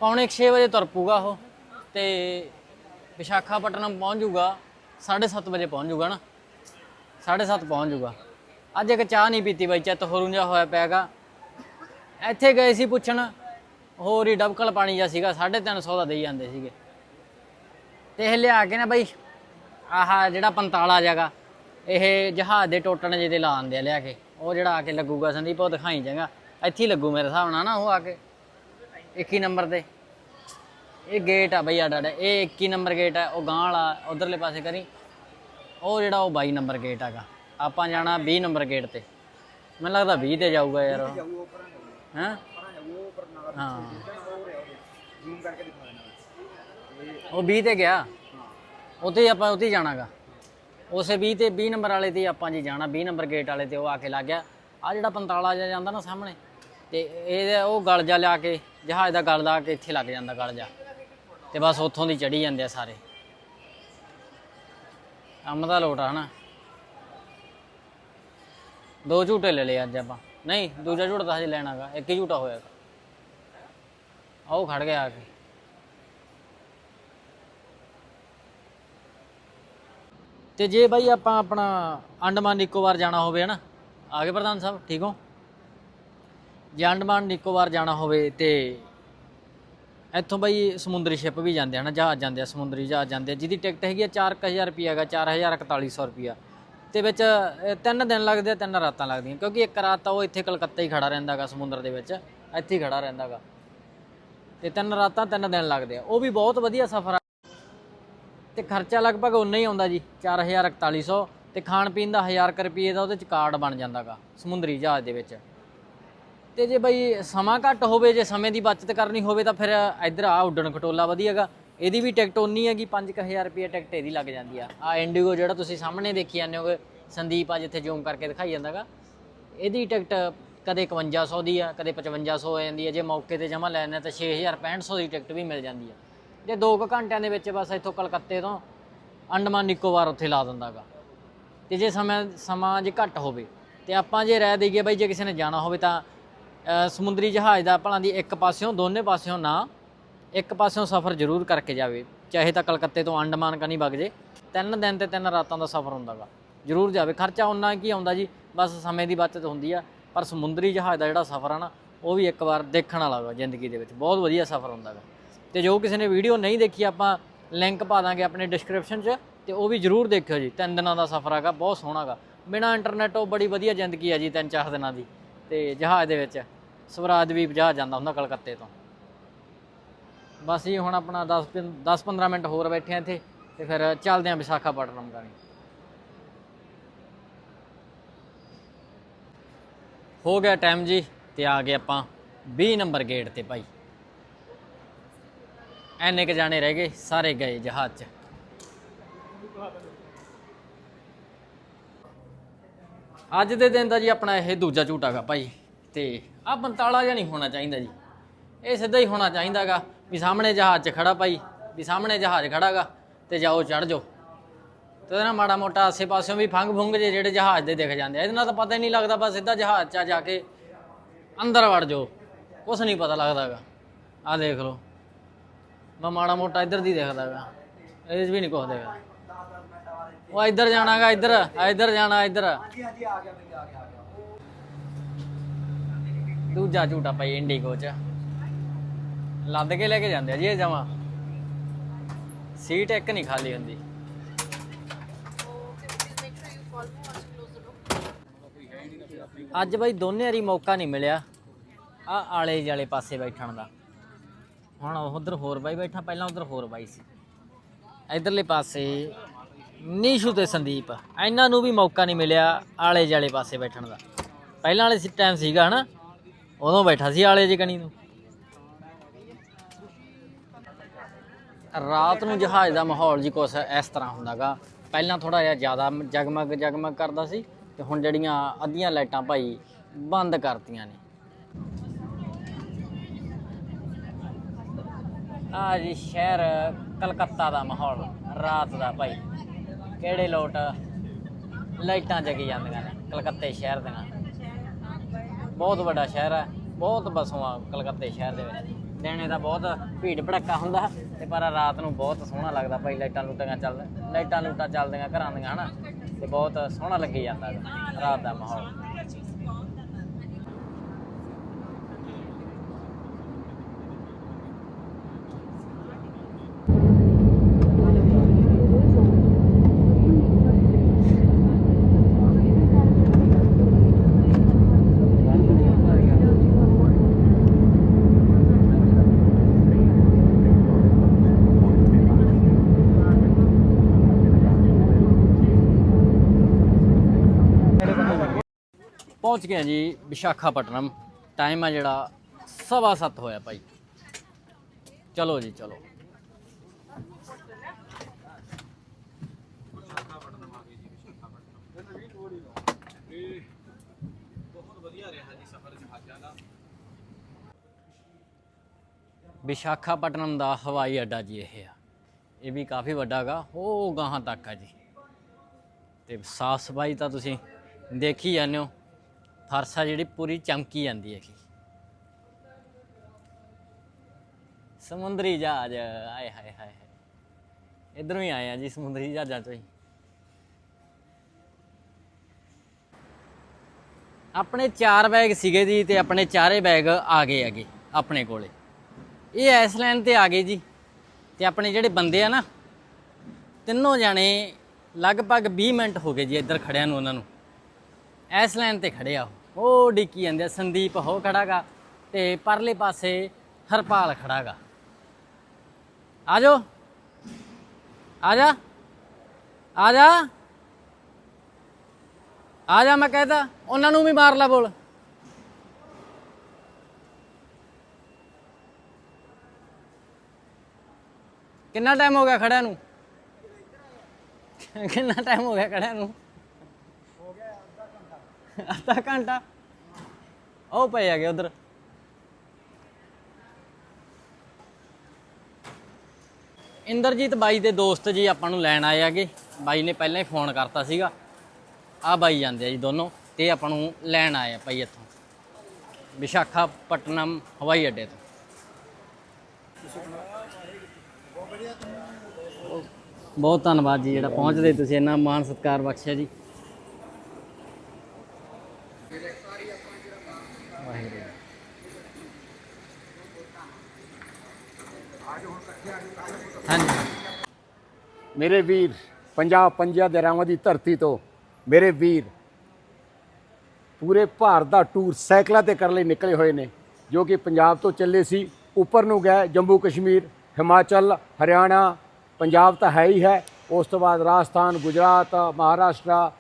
ਪੌਣੇ 6 ਵਜੇ ਤੁਰ ਪੂਗਾ ਉਹ। ਤੇ ਵਿਸ਼ਾਖਾਪਟਨਮ ਪਹੁੰਚ ਜਾਊਗਾ 7:30 ਵਜੇ ਪਹੁੰਚ ਜਾਊਗਾ ਨਾ। 7:30 ਪਹੁੰਚ ਜਾਊਗਾ ਅੱਜ ਇੱਕ ਚਾਹ ਨਹੀਂ ਪੀਤੀ ਬਾਈ, ਚਿੱਤ ਹੋਰੂੰਜਾ ਹੋਇਆ ਪਿਆਗਾ। ਇੱਥੇ ਗਏ ਸੀ ਪੁੱਛਣ, ਹੋਰ ਹੀ ਡਬਕਲ ਪਾਣੀ ਜਿਹਾ ਸੀਗਾ 350 ਦਾ ਦੇਈ ਜਾਂਦੇ ਸੀਗੇ। ਤੇ ਇਹ ਲਿਆ ਕੇ ਨਾ ਬਾਈ, ਆਹ ਜਿਹੜਾ ਪੰਤਾਲਾ ਜਗਾ ਇਹ ਜਹਾਜ਼ ਦੇ ਟੋਟਣ ਜਿਹੇ ਤੇ ਲਾ ਦਿੰਦੇ ਆ ਲਿਆ ਕੇ। ਉਹ ਜਿਹੜਾ ਆ ਕੇ ਲੱਗੂਗਾ ਸੰਦੀਪ, ਉਹ ਦਿਖਾਈ ਜਾਗਾ ਇੱਥੇ ਹੀ ਲੱਗੂ ਮੇਰੇ ਹਿਸਾਬ ਨਾਲ ਨਾ ਉਹ ਆ ਕੇ। 21 ਨੰਬਰ ਤੇ। ਇਹ ਗੇਟ ਆ ਬਈ ਆਡਾ ਇਹ 21 ਨੰਬਰ ਗੇਟ ਆ, ਉਹ ਗਾਂ ਵਾਲਾ ਉਧਰਲੇ ਪਾਸੇ ਕਰੀ। ਉਹ ਜਿਹੜਾ ਉਹ 22 ਨੰਬਰ ਗੇਟ ਹੈਗਾ ਆਪਾਂ ਜਾਣਾ 20 ਨੰਬਰ ਗੇਟ ਤੇ। ਮੈਨੂੰ ਲੱਗਦਾ 20 ਤੇ ਜਾਊਗਾ ਯਾਰ ਉਹ। ਹੈਂ? ਹਾਂ। ਉਹ 20 ਤੇ ਗਿਆ? ਉੱਥੇ ਹੀ ਆਪਾਂ ਉੱਥੇ ਜਾਣਾਗਾ। ਉਸੇ 20 ਤੇ 20 ਨੰਬਰ ਵਾਲੇ ਤੇ ਆਪਾਂ ਜੀ ਜਾਣਾ। 20 ਨੰਬਰ ਗੇਟ ਵਾਲੇ ਤੇ ਉਹ ਆ ਕੇ ਲੱਗ ਗਿਆ। ਆ ਜਿਹੜਾ 45 ਜਿਹਾ ਜਾਂਦਾ ਨਾ ਸਾਹਮਣੇ ਤੇ ਇਹ ਉਹ ਗਲ ਜਾ ਲਿਆ ਕੇ ਜਹਾਜ਼ ਦਾ ਗਲ ਲਾ ਕੇ ਇੱਥੇ ਲੱਗ ਜਾਂਦਾ ਗਲ ਜਾ ਤੇ ਬਸ ਉੱਥੋਂ ਦੀ ਚੜੀ ਜਾਂਦੇ ਆ ਸਾਰੇ। ਕੰਮ ਦਾ ਲੋਟ ਆ ਹਨਾ। ਦੋ ਝੂਟੇ ਲੈ ਲਏ ਅੱਜ ਆਪਾਂ। ਨਹੀਂ, ਦੂਜਾ ਝੂਟਾ ਤਾਂ ਹਜੇ ਲੈਣਾਗਾ ਇੱਕ ਹੀ ਝੂਟਾ ਹੋਇਆ ਆਓ ਖੜ ਗਿਆ ਆ ਕੇ। ਤੇ ਜੇ ਬਾਈ ਆਪਾਂ ਆਪਣਾ ਅੰਡਮਾਨ ਨਿਕੋਬਾਰ ਜਾਣਾ ਹੋਵੇ ਹਨਾ ਆਗੇ ਪ੍ਰਧਾਨ ਸਾਹਿਬ, ਠੀਕ ਹੋ? ਜੇ ਅੰਡਮਾਨ ਨਿਕੋਬਾਰ ਜਾਣਾ ਹੋਵੇ ਤੇ ਇੱਥੋਂ ਬਾਈ ਸਮੁੰਦਰੀ ਸ਼ਿਪ ਵੀ ਜਾਂਦੇ ਹਨ, ਜਹਾਜ਼ ਜਾਂਦੇ ਆ, ਸਮੁੰਦਰੀ ਜਹਾਜ਼ ਜਾਂਦੇ ਆ, ਜਿਹਦੀ ਟਿਕਟ ਹੈਗੀ ਆ 4000 ਰੁਪਿਆ ਹੈਗਾ 4100 ਰੁਪਿਆ ਤੇ ਵਿੱਚ ਤਿੰਨ ਦਿਨ ਲੱਗਦੇ ਆ, ਤਿੰਨ ਰਾਤਾਂ ਲੱਗਦੀਆਂ। ਕਿਉਂਕਿ ਇੱਕ ਰਾਤ ਤਾਂ ਉਹ ਇੱਥੇ ਕਲਕੱਤਾ ਹੀ ਖੜਾ ਰਹਿੰਦਾਗਾ, ਸਮੁੰਦਰ ਦੇ ਵਿੱਚ। ਇੱਥੇ ਹੀ ਖੜਾ ਰਹਿੰਦਾਗਾ। ਤੇ ਤਿੰਨ ਰਾਤਾਂ, ਤਿੰਨ ਦਿਨ ਲੱਗਦੇ ਆ। ਉਹ ਵੀ ਬਹੁਤ ਵਧੀਆ ਸਫ਼ਰ ਆ। ਤੇ ਖਰਚਾ ਲਗਭਗ ਉਨਾ ਹੀ ਆਉਂਦਾ ਜੀ 4400 ਤੇ ਖਾਣ ਪੀਣ ਦਾ 1000 ਕੁ ਰੁਪਏ ਦਾ ਉਹਦੇ ਚ ਕਾਰਡ ਬਣ ਜਾਂਦਾਗਾ, ਸਮੁੰਦਰੀ ਜਹਾਜ਼ ਦੇ ਵਿੱਚ। ਤੇ ਜੇ ਬਈ ਸਮਾਂ ਘੱਟ ਹੋਵੇ, ਜੇ ਸਮੇਂ ਦੀ ਬਚਤ ਕਰਨੀ ਹੋਵੇ, ਤਾਂ ਫਿਰ ਇੱਧਰ ਆ ਉੱਡਣ ਖਟੋਲਾ ਵਧੀਆਗਾ। ਇਹਦੀ ਵੀ ਟਿਕਟ ਉਨੀ ਹੈਗੀ 5000 ਰੁਪਏ ਟਿਕਟ ਇਹਦੀ ਲੱਗ ਜਾਂਦੀ ਆ। ਆ ਇੰਡੀਗੋ ਜਿਹੜਾ ਤੁਸੀਂ ਸਾਹਮਣੇ ਦੇਖੀ ਜਾਂਦੇ ਹੋਗੇ, ਸੰਦੀਪ ਆ ਜਿੱਥੇ ਜ਼ੂਮ ਕਰਕੇ ਦਿਖਾਈ ਜਾਂਦਾਗਾ, ਇਹਦੀ ਟਿਕਟ ਕਦੇ 5100 ਦੀ ਆ, ਕਦੇ 5500 ਹੋ ਜਾਂਦੀ ਆ। ਜੇ ਮੌਕੇ ਤੇ ਜਮਾ ਲੈਣੇ ਤਾਂ 6000 6500 ਦੀ ਟਿਕਟ ਵੀ ਮਿਲ ਜਾਂਦੀ ਆ। ਜੇ 2 ਕੁ ਘੰਟਿਆਂ ਦੇ ਵਿੱਚ ਬਸ ਇੱਥੋਂ ਕਲਕੱਤੇ ਤੋਂ ਅੰਡਮਾਨ ਨਿਕੋਬਾਰ ਉੱਥੇ ਲਾ ਦਿੰਦਾਗਾ। ਤੇ ਜੇ ਸਮਾਂ ਸਮਾਂ ਜੇ ਘੱਟ ਹੋਵੇ, ਤੇ ਆਪਾਂ ਜੇ ਰਹਿ ਦੇਈਏ ਬਈ ਜੇ ਕਿਸੇ ਨੇ ਜਾਣਾ ਹੋਵੇ ਤਾਂ ਸਮੁੰਦਰੀ ਜਹਾਜ਼ ਦਾ ਭਲਾਂ ਦੀ ਇੱਕ ਪਾਸਿਓਂ, ਦੋਨੇ ਪਾਸਿਓਂ ਨਾ ਇੱਕ ਪਾਸਿਓਂ ਸਫ਼ਰ ਜ਼ਰੂਰ ਕਰਕੇ ਜਾਵੇ, ਚਾਹੇ ਤਾਂ ਕਲਕੱਤੇ ਤੋਂ ਅੰਡਮਾਨ ਕਨੀ ਵਗ ਜੇ। ਤਿੰਨ ਦਿਨ ਤੇ ਤਿੰਨ ਰਾਤਾਂ ਦਾ ਸਫ਼ਰ ਹੁੰਦਾਗਾ। ਜ਼ਰੂਰ ਜਾਵੇ। ਖਰਚਾ ਉਹਨਾਂ ਕੀ ਆਉਂਦਾ ਜੀ, ਬਸ ਸਮੇਂ ਦੀ ਬਚਤ ਹੁੰਦੀ ਆ, ਪਰ ਸਮੁੰਦਰੀ ਜਹਾਜ਼ ਦਾ ਜਿਹੜਾ ਸਫ਼ਰ ਆ ਨਾ, ਉਹ ਵੀ ਇੱਕ ਵਾਰ ਦੇਖਣ ਵਾਲਾ ਵਾ ਜ਼ਿੰਦਗੀ ਦੇ ਵਿੱਚ। ਬਹੁਤ ਵਧੀਆ ਸਫ਼ਰ ਹੁੰਦਾ ਹੁੰਦਾਗਾ। ਤੇ ਜੋ ਕਿਸੇ ਨੇ ਵੀਡੀਓ ਨਹੀਂ ਦੇਖੀ, ਆਪਾਂ ਲਿੰਕ ਪਾ ਦਾਂਗੇ ਆਪਣੇ ਡਿਸਕ੍ਰਿਪਸ਼ਨ 'ਚ, ਤੇ ਉਹ ਵੀ ਜ਼ਰੂਰ ਦੇਖਿਓ ਜੀ। ਤਿੰਨ ਦਿਨਾਂ ਦਾ ਸਫ਼ਰ ਹੈਗਾ ਬਹੁਤ ਸੋਹਣਾਗਾ। ਬਿਨਾ ਇੰਟਰਨੈਟ ਉਹ ਬੜੀ ਵਧੀਆ ਜ਼ਿੰਦਗੀ ਹੈ ਜੀ, ਤਿੰਨ ਚਾਰ ਦਿਨਾਂ ਦੀ। ਤੇ ਜਹਾਜ਼ ਦੇ ਵਿੱਚ ਸਵਰਾਜ ਵੀ ਜਹਾਜ਼ ਜਾਂਦਾ ਹੁੰਦਾ ਕਲਕੱਤੇ ਤੋਂ। ਬਸ ਜੀ, ਹੁਣ ਆਪਣਾ 10 10 15 ਮਿੰਟ ਹੋਰ ਬੈਠੇ ਆ ਇੱਥੇ ਤੇ ਫਿਰ ਚੱਲਦੇ ਆ ਵਿਸ਼ਾਖਾਪਟਨਮ ਗਾਣੀ ਹੋ ਗਿਆ ਟਾਈਮ ਜੀ ਤੇ ਆ ਗਏ ਆਪਾਂ 20 ਨੰਬਰ ਗੇਟ ਤੇ ਭਾਈ। ਐਨੇ ਕ ਜਾਣੇ ਰਹਿ ਗਏ, ਸਾਰੇ ਗਏ ਜਹਾਜ਼ 'ਚ। ਅੱਜ ਦੇ ਦਿਨ ਦਾ ਜੀ ਆਪਣਾ ਇਹ ਦੂਜਾ ਝੂਟਾਗਾ ਭਾਈ, ਤੇ ਆ ਬੰਤਾਲਾ ਜਿਹਾ ਨਹੀਂ ਹੋਣਾ ਚਾਹੀਦਾ ਜੀ। ਇਹ ਸਿੱਧਾ ਹੀ ਹੋਣਾ ਚਾਹੀਦਾਗਾ ਵੀ ਸਾਹਮਣੇ ਜਹਾਜ਼ 'ਚ ਖੜਾ ਭਾਈ, ਵੀ ਸਾਹਮਣੇ ਜਹਾਜ਼ ਖੜਾਗਾ ਤੇ ਜਾਓ ਚੜ ਜਾਓ। ਤੇ ਉਹਦੇ ਮਾੜਾ ਮੋਟਾ ਆਸੇ ਪਾਸਿਓਂ ਵੀ ਫੰਗ ਫੁੰਗ ਜੇ ਜਿਹੜੇ ਜਹਾਜ਼ ਦੇ ਦਿਖ ਜਾਂਦੇ ਆ। ਇਹਦੇ ਨਾਲ ਤਾਂ ਪਤਾ ਹੀ ਨਹੀਂ ਲੱਗਦਾ, ਬਸ ਸਿੱਧਾ ਜਹਾਜ਼ 'ਚ ਜਾ ਕੇ ਅੰਦਰ ਵੜ ਜਾਓ। ਕੁਛ ਨਹੀਂ ਪਤਾ ਲੱਗਦਾਗਾ। ਆ ਦੇਖ ਲਓ। ਮੈਂ ਮਾੜਾ ਮੋਟਾ ਇੱਧਰ ਦੀ ਦੇਖਦਾਗਾ। ਇਹਦੇ ਵੀ ਨਹੀਂ ਕੁਛ ਦੇਖਦਾ। ਉਹ ਇੱਧਰ ਜਾਣਾਗਾ, ਇੱਧਰ ਆ ਇੱਧਰ ਜਾਣਾ, ਇੱਧਰ। ਹਾਂਜੀ ਹਾਂਜੀ ਆ ਗਿਆ ਬਈ ਆ ਗਿਆ ਦੂਜਾ ਝੂਟਾ ਭਾਈ ਇੰਡੀਗੋ 'ਚ। ਲੱਦ ਕੇ ਲੈ ਕੇ ਜਾਂਦੇ ਆ ਜੀ ਇਹ ਜਮਾ। ਸੀਟ ਇੱਕ ਨਹੀਂ ਖਾਲੀ ਹੁੰਦੀ। ਅੱਜ ਬਾਈ ਦੋਨੇ ਵਾਰੀ ਮੌਕਾ ਨਹੀਂ ਮਿਲਿਆ। ਆ ਆਲੇ ਜਾਲੇ ਪਾਸੇ ਬੈਠਣ ਦਾ। ਹੁਣ ਉਧਰ ਹੋਰ ਬਾਈ ਬੈਠਾ, ਪਹਿਲਾਂ ਉਧਰ ਹੋਰ ਬਾਈ ਸੀ। ਇਧਰਲੇ ਪਾਸੇ ਨੀਸ਼ੂ ਤੇ ਸੰਦੀਪ। ਇਹਨਾਂ ਨੂੰ ਵੀ ਮੌਕਾ ਨਹੀਂ ਮਿਲਿਆ ਆਲੇ ਜਾਲੇ ਪਾਸੇ ਬੈਠਣ ਦਾ। ਪਹਿਲਾਂ ਵਾਲੇ ਟਾਈਮ ਸੀਗਾ ਹਨਾ। ਉਦੋਂ ਬੈਠਾ ਸੀ ਆਲੇ ਜੇ ਕਣੀ ਨੂੰ। ਰਾਤ ਨੂੰ ਜਹਾਜ਼ ਦਾ ਮਾਹੌਲ ਜੀ ਕੁਛ ਇਸ ਤਰ੍ਹਾਂ ਹੁੰਦਾਗਾ। ਪਹਿਲਾਂ ਥੋੜਾ ਜਿਹਾ ਜ਼ਿਆਦਾ ਜਗਮਗ ਜਗਮਗ ਕਰਦਾ ਸੀ ਤੇ ਹੁਣ ਜਿਹੜੀਆਂ ਅੱਧੀਆਂ ਲਾਈਟਾਂ ਭਾਈ ਬੰਦ ਕਰਤੀਆਂ ਨੇ। ਆ ਜੀ ਸ਼ਹਿਰ ਕਲਕੱਤਾ ਦਾ ਮਾਹੌਲ, ਰਾਤ ਦਾ ਭਾਈ। ਕਿਹੜੇ ਲੋਟ ਲਾਈਟਾਂ ਜਗੀ ਜਾਂਦੀਆਂ ਨੇ ਕਲਕੱਤੇ ਸ਼ਹਿਰ ਦੀਆਂ। ਬਹੁਤ ਵੱਡਾ ਸ਼ਹਿਰ ਹੈ, ਬਹੁਤ ਬੱਸਾਂ ਆ ਕਲਕੱਤੇ ਸ਼ਹਿਰ ਦੇ ਵਿੱਚ। ਦਿਨੇ ਦਾ ਬਹੁਤ ਭੀੜ ਭੜੱਕਾ ਹੁੰਦਾ ਤੇ ਪਰ ਰਾਤ ਨੂੰ ਬਹੁਤ ਸੋਹਣਾ ਲੱਗਦਾ ਭਾਈ ਲਾਈਟਾਂ ਲੂਟਾਂ ਚੱਲ ਲਾਈਟਾਂ ਲੂਟਾਂ ਚੱਲਦੀਆਂ ਘਰਾਂ ਦੀਆਂ, ਹਨਾ? ਤੇ ਬਹੁਤ ਸੋਹਣਾ ਲੱਗੀ ਜਾਂਦਾ ਰਾਤ ਦਾ ਮਾਹੌਲ। ਪਹੁੰਚ ਗਏ ਜੀ ਵਿਸ਼ਾਖਾਪਟਨਮ। ਟਾਈਮ ਆ ਜਿਹੜਾ ਸਵਾ ਸੱਤ ਹੋਇਆ ਭਾਈ। ਚਲੋ ਜੀ ਚਲੋ। ਵਿਸ਼ਾਖਾਪਟਨਮ ਦਾ ਹਵਾਈ ਅੱਡਾ ਜੀ ਇਹ ਆ। ਇਹ ਵੀ ਕਾਫੀ ਵੱਡਾ ਗਾ ਉਹ ਗਾਹਾਂ ਤੱਕ ਆ ਜੀ। ਤੇ ਸਾਫ਼ ਸਫ਼ਾਈ ਤਾਂ ਤੁਸੀਂ ਦੇਖੀ ਜਾਂਦੇ ਹੋ। ਫਰਸ਼ਾ ਜਿਹੜੀ ਪੂਰੀ ਚਮਕੀ ਜਾਂਦੀ ਹੈਗੀ। ਸਮੁੰਦਰੀ ਜਹਾਜ਼ ਆਏ ਹਾਏ ਹਾਏ ਇਧਰੋਂ ਹੀ ਆਏ ਆ ਜੀ ਸਮੁੰਦਰੀ ਜਹਾਜ਼ਾਂ ਤੋਂ ਹੀ। ਆਪਣੇ ਚਾਰ ਬੈਗ ਸੀਗੇ ਜੀ ਤੇ ਆਪਣੇ ਚਾਰੇ ਬੈਗ ਆ ਗਏ ਹੈਗੇ ਆਪਣੇ ਕੋਲੇ। ਇਹ ਐਸ ਆਈਸਲੈਂਡ ਤੇ ਆ ਗਏ ਜੀ ਤੇ ਆਪਣੇ ਜਿਹੜੇ ਬੰਦੇ ਆ ਨਾ, ਤਿੰਨੋਂ ਜਾਣੇ ਲਗਭਗ 20 ਮਿੰਟ ਹੋ ਗਏ ਜੀ ਇੱਧਰ ਖੜਿਆਂ ਨੂੰ ਉਹਨਾਂ ਨੂੰ। ਐਸ ਲਾਈਨ ਤੇ ਖੜੇ ਆ ਉਹ। ਉਹ ਡਿੱਕੀ ਜਾਂਦੇ ਆ। ਸੰਦੀਪ ਹੋ ਖੜਾਗਾ ਤੇ ਪਰਲੇ ਪਾਸੇ ਹਰਪਾਲ ਖੜਾਗਾ। ਆ ਜਾਓ ਆ ਜਾ ਆ ਜਾ ਆ ਜਾ ਮੈਂ ਕਹਿਦਾ ਉਹਨਾਂ ਨੂੰ ਵੀ ਮਾਰ ਲਾ ਬੋਲ। ਕਿੰਨਾ ਟਾਈਮ ਹੋ ਗਿਆ ਖੜਿਆਂ ਨੂੰ? ਕਿੰਨਾ ਟਾਈਮ ਹੋ ਗਿਆ ਖੜਿਆਂ ਨੂੰ? ਅੱਧਾ ਘੰਟਾ। ਉਹ ਪਏ ਹੈਗੇ ਉਧਰ। ਇੰਦਰਜੀਤ ਬਾਈ ਦੇ ਦੋਸਤ ਜੀ ਆਪਾਂ ਨੂੰ ਲੈਣ ਆਏ ਹੈਗੇ। ਬਾਈ ਨੇ ਪਹਿਲਾਂ ਹੀ ਫੋਨ ਕਰਤਾ ਸੀਗਾ। ਆ ਬਾਈ ਜਾਂਦੇ ਆ ਜੀ ਦੋਨੋਂ ਤੇ ਆਪਾਂ ਨੂੰ ਲੈਣ ਆਏ ਆ ਭਾਈ ਇੱਥੋਂ। ਵਿਸ਼ਾਖਾਪਟਨਮ ਹਵਾਈ ਅੱਡੇ ਤੋਂ। ਬਹੁਤ ਧੰਨਵਾਦ ਜੀ ਜਿਹੜਾ ਪਹੁੰਚਦੇ ਤੁਸੀਂ, ਇੰਨਾ ਮਾਣ ਸਤਿਕਾਰ ਬਖਸ਼ਿਆ ਜੀ। ਹਾਂਜੀ। ਮੇਰੇ ਵੀਰ, ਪੰਜਾਬ ਪੰਜਾਂ ਦੇ ਰਾਵਾਂ ਦੀ ਧਰਤੀ ਤੋਂ ਮੇਰੇ ਵੀਰ, ਪੂਰੇ ਭਾਰਤ ਦਾ ਟੂਰ ਸਾਈਕਲਾਂ ਤੇ ਕਰਨ ਲਈ ਨਿਕਲੇ ਹੋਏ ਨੇ, ਜੋ ਕਿ ਪੰਜਾਬ ਤੋਂ ਚੱਲੇ ਸੀ, ਉੱਪਰ ਨੂੰ ਗਏ ਜੰਮੂ ਕਸ਼ਮੀਰ, ਹਿਮਾਚਲ, ਹਰਿਆਣਾ, ਪੰਜਾਬ ਤਾਂ ਹੈ ਹੀ ਹੈ, ਉਸ ਤੋਂ ਬਾਅਦ ਰਾਜਸਥਾਨ, ਗੁਜਰਾਤ, ਮਹਾਰਾਸ਼ਟਰ,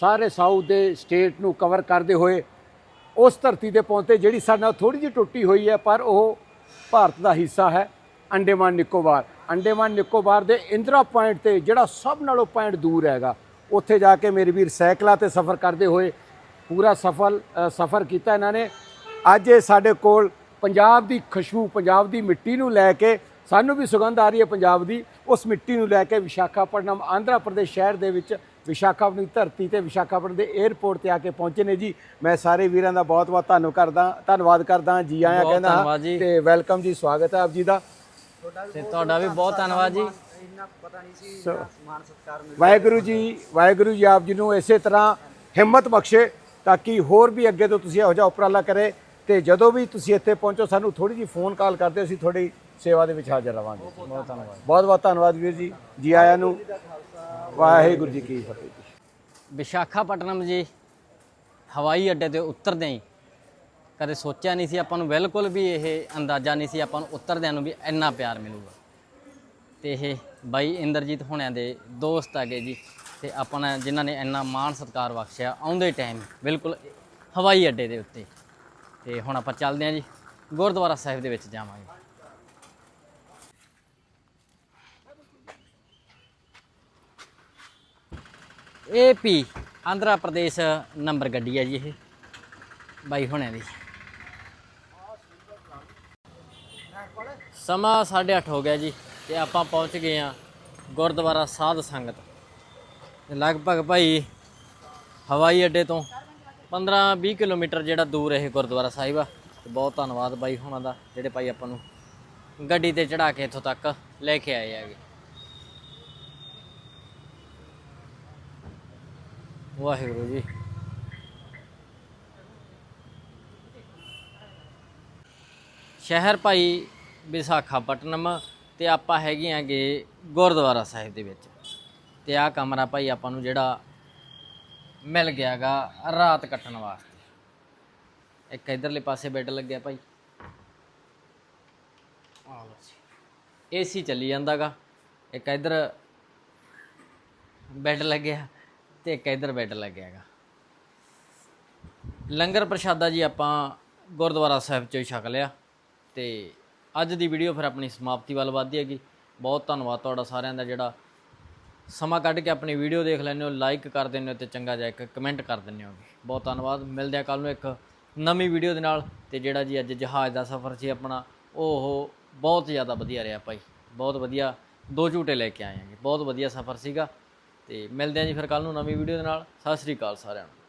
ਸਾਰੇ ਸਾਊਥ ਦੇ ਸਟੇਟ ਨੂੰ ਕਵਰ ਕਰਦੇ ਹੋਏ, ਉਸ ਧਰਤੀ ਤੇ ਪਹੁੰਚੇ ਜਿਹੜੀ ਸਾਡੇ ਨਾਲ ਥੋੜੀ ਜਿਹੀ ਟੁੱਟੀ ਹੋਈ ਹੈ, ਪਰ ਉਹ ਭਾਰਤ ਦਾ ਹਿੱਸਾ ਹੈ। ਅੰਡੇਮਾਨ ਨਿਕੋਬਾਰ। ਅੰਡੇਮਾਨ ਨਿਕੋਬਾਰ ਦੇ ਇੰਦਰਾ ਪੁਆਇੰਟ ਤੇ ਜਿਹੜਾ ਸਭ ਨਾਲੋਂ ਪੁਆਇੰਟ ਦੂਰ ਹੈਗਾ ਉੱਥੇ ਜਾ ਕੇ ਮੇਰੇ ਵੀਰ ਸਾਈਕਲਾਂ ਤੇ ਸਫ਼ਰ ਕਰਦੇ ਹੋਏ ਪੂਰਾ ਸਫਲ ਸਫ਼ਰ ਕੀਤਾ ਇਹਨਾਂ ਨੇ। ਅੱਜ ਇਹ ਸਾਡੇ ਕੋਲ ਪੰਜਾਬ ਦੀ ਖੁਸ਼ਬੂ ਪੰਜਾਬ ਦੀ ਮਿੱਟੀ ਨੂੰ ਲੈ ਕੇ ਸਾਨੂੰ ਵੀ ਸੁਗੰਧ ਆ ਰਹੀ ਹੈ ਪੰਜਾਬ ਦੀ। ਉਸ ਮਿੱਟੀ ਨੂੰ ਲੈ ਕੇ ਵਿਸ਼ਾਖਾਪਟਨਮ ਆਂਧਰਾ ਪ੍ਰਦੇਸ਼ ਸ਼ਹਿਰ ਦੇ ਵਿੱਚ ਵਿਸ਼ਾਖਾਪਟਨਮ ਦੀ ਧਰਤੀ ਤੇ ਵਿਸ਼ਾਖਾਪਟਨਮ ਦੇ 에ਅਰਪੋਰਟ ਤੇ ਆ ਕੇ ਪਹੁੰਚੇ ਨੇ ਜੀ। ਮੈਂ ਸਾਰੇ ਵੀਰਾਂ ਦਾ ਬਹੁਤ-ਬਹੁਤ ਧੰਨਵਾਦ ਕਰਦਾ ਧੰਨਵਾਦ ਕਰਦਾ ਜੀ ਆਇਆਂ ਬਹੁਤ ਕਹਿੰਦਾ। ਤੇ ਵੈਲਕਮ ਜੀ ਸਵਾਗਤ ਹੈ ਆਪ ਜੀ ਦਾ। ਤੇ ਤੁਹਾਡਾ ਵੀ ਬਹੁਤ ਧੰਨਵਾਦ ਜੀ। ਇੰਨਾ ਪਤਾ ਨਹੀਂ ਸੀ ਇੰਨਾ ਸਮਾਨ ਸਤਕਾਰ ਮਿਲ ਵਾਹਿਗੁਰੂ ਜੀ ਵਾਹਿਗੁਰੂ ਜੀ ਆਪ ਜੀ ਨੂੰ ਇਸੇ ਤਰ੍ਹਾਂ ਹਿੰਮਤ ਬਖਸ਼ੇ ਤਾਂ ਕਿ ਹੋਰ ਵੀ ਅੱਗੇ ਤੋਂ ਤੁਸੀਂ ਇਹੋ ਜਿਹਾ ਉਪਰਾਲਾ ਕਰੇ ਤੇ ਜਦੋਂ ਵੀ ਤੁਸੀਂ ਇੱਥੇ ਪਹੁੰਚੋ ਸਾਨੂੰ ਥੋੜੀ ਜਿਹੀ ਫੋਨ ਕਾਲ ਕਰਦੇ ਅਸੀਂ ਤੁਹਾਡੀ ਸੇਵਾ ਦੇ ਵਿੱਚ ਹਾਜ਼ਰ ਰਵਾਂਗੇ। ਬਹੁਤ ਧੰਨਵਾਦ। ਬਹੁਤ ਬਹੁਤ ਧੰਨਵਾਦ ਵੀਰ ਜੀ ਜੀ ਆਇਆਂ ਨੂੰ। ਵਾਹਿਗੁਰੂ ਜੀ ਕੀ ਫਤਿਹ। ਜੀ ਵਿਸ਼ਾਖਾਪਟਨਮ ਜੀ ਹਵਾਈ ਅੱਡੇ ਤੇ ਉਤਰਦੇ ਹੀ ਕਦੇ ਸੋਚਿਆ ਨਹੀਂ ਸੀ ਆਪਾਂ ਨੂੰ, ਬਿਲਕੁਲ ਵੀ ਇਹ ਅੰਦਾਜ਼ਾ ਨਹੀਂ ਸੀ ਆਪਾਂ ਨੂੰ ਉਤਰਦਿਆਂ ਨੂੰ ਵੀ ਇੰਨਾ ਪਿਆਰ ਮਿਲੂਗਾ। ਤੇ ਇਹ ਬਾਈ ਇੰਦਰਜੀਤ ਹੋਣਿਆਂ ਦੇ ਦੋਸਤ ਹੈਗੇ ਜੀ, ਤੇ ਆਪਣਾ ਜਿਨ੍ਹਾਂ ਨੇ ਇੰਨਾ ਮਾਣ ਸਤਿਕਾਰ ਬਖਸ਼ਿਆ ਆਉਂਦੇ ਟਾਈਮ ਬਿਲਕੁਲ ਹਵਾਈ ਅੱਡੇ ਦੇ ਉੱਤੇ। ਤੇ ਹੁਣ ਆਪਾਂ ਚੱਲਦੇ ਹਾਂ ਜੀ, ਗੁਰਦੁਆਰਾ ਸਾਹਿਬ ਦੇ ਵਿੱਚ ਜਾਵਾਂਗੇ। ਏਪੀ ਆਂਧਰਾ ਪ੍ਰਦੇਸ਼ ਨੰਬਰ ਗੱਡੀ ਹੈ ਜੀ ਇਹ, ਬਾਈ ਹੁਣਿਆਂ ਦੀ। ਸਮਾਂ 8:30 ਹੋ ਗਿਆ ਜੀ ਤੇ ਆਪਾਂ ਪਹੁੰਚ ਗਏ ਆ ਗੁਰਦੁਆਰਾ ਸਾਧ ਸੰਗਤ। ਤੇ ਲਗਭਗ ਭਾਈ ਹਵਾਈ ਅੱਡੇ ਤੋਂ 15-20 ਕਿਲੋਮੀਟਰ ਜਿਹੜਾ ਦੂਰ ਇਹ ਗੁਰਦੁਆਰਾ ਸਾਹਿਬ ਆ, ਤੇ ਬਹੁਤ ਧੰਨਵਾਦ ਬਾਈ ਹੁਣਾਂ ਦਾ ਜਿਹੜੇ ਭਾਈ ਆਪਾਂ ਨੂੰ ਗੱਡੀ ਤੇ ਚੜਾ ਕੇ ਇੱਥੋਂ ਤੱਕ ਲੈ ਕੇ ਆਏ ਹੈਗੇ। ਵਾਹਿਗੁਰੂ ਜੀ। ਸ਼ਹਿਰ ਭਾਈ ਵਿਸ਼ਾਖਾਪਟਨਮ ਤੇ ਆਪਾਂ ਹੈਗੇ ਆਂਗੇ ਗੁਰਦੁਆਰਾ ਸਾਹਿਬ ਦੇ ਵਿੱਚ। ਤੇ ਆਹ ਕਮਰਾ ਭਾਈ ਆਪਾਂ ਨੂੰ ਜਿਹੜਾ ਮਿਲ ਗਿਆਗਾ ਰਾਤ ਕੱਟਣ ਵਾਸਤੇ। ਇੱਕ ਇਧਰਲੇ ਪਾਸੇ ਬੈੱਡ ਲੱਗਿਆ ਭਾਈ। ਆਹ ਲਓ ਜੀ। ਏਸੀ ਚੱਲੀ ਜਾਂਦਾਗਾ। ਇੱਕ ਇਧਰ ਬੈੱਡ ਲੱਗਿਆ ਤੇ ਇੱਕ ਇਧਰ ਬੈੱਡ ਲੱਗਿਆਗਾ। ਲੰਗਰ ਪ੍ਰਸ਼ਾਦਾ ਜੀ ਆਪਾਂ ਗੁਰਦੁਆਰਾ ਸਾਹਿਬ ਚੋਂ ਹੀ ਛਕ ਲਿਆ ਤੇ ਅੱਜ ਦੀ ਵੀਡੀਓ ਫਿਰ ਆਪਣੀ ਸਮਾਪਤੀ ਵੱਲ ਵੱਧਦੀ ਹੈਗੀ। ਬਹੁਤ ਧੰਨਵਾਦ ਤੁਹਾਡਾ ਸਾਰਿਆਂ ਦਾ ਜਿਹੜਾ ਸਮਾਂ ਕੱਢ ਕੇ ਆਪਣੀ ਵੀਡੀਓ ਦੇਖ ਲੈਂਦੇ ਹੋ ਲਾਈਕ ਕਰ ਦਿੰਦੇ ਹੋ ਤੇ ਚੰਗਾ ਜਿਹਾ ਇੱਕ ਕਮੈਂਟ ਕਰ ਦਿੰਦੇ ਹੋ ਬਹੁਤ ਧੰਨਵਾਦ। ਮਿਲਦੇ ਆ ਕੱਲ ਨੂੰ ਇੱਕ ਨਵੀਂ ਵੀਡੀਓ ਦੇ ਨਾਲ ਤੇ ਜਿਹੜਾ ਜੀ ਅੱਜ ਜਹਾਜ਼ ਦਾ ਸਫ਼ਰ ਸੀ ਆਪਣਾ ਉਹ ਬਹੁਤ ਜ਼ਿਆਦਾ ਵਧੀਆ ਰਿਹਾ ਭਾਈ। ਬਹੁਤ ਵਧੀਆ, ਦੋ ਝੂਟੇ ਲੈ ਕੇ ਆਏ ਆਂਗੇ ਬਹੁਤ ਵਧੀਆ ਸਫ਼ਰ ਸੀਗਾ ਤੇ ਮਿਲਦੇ ਆ ਜੀ ਫਿਰ ਕੱਲ ਨੂੰ ਨਵੀਂ ਵੀਡੀਓ ਦੇ ਨਾਲ। ਸਤਿ ਸ੍ਰੀ ਅਕਾਲ ਸਾਰਿਆਂ ਨੂੰ।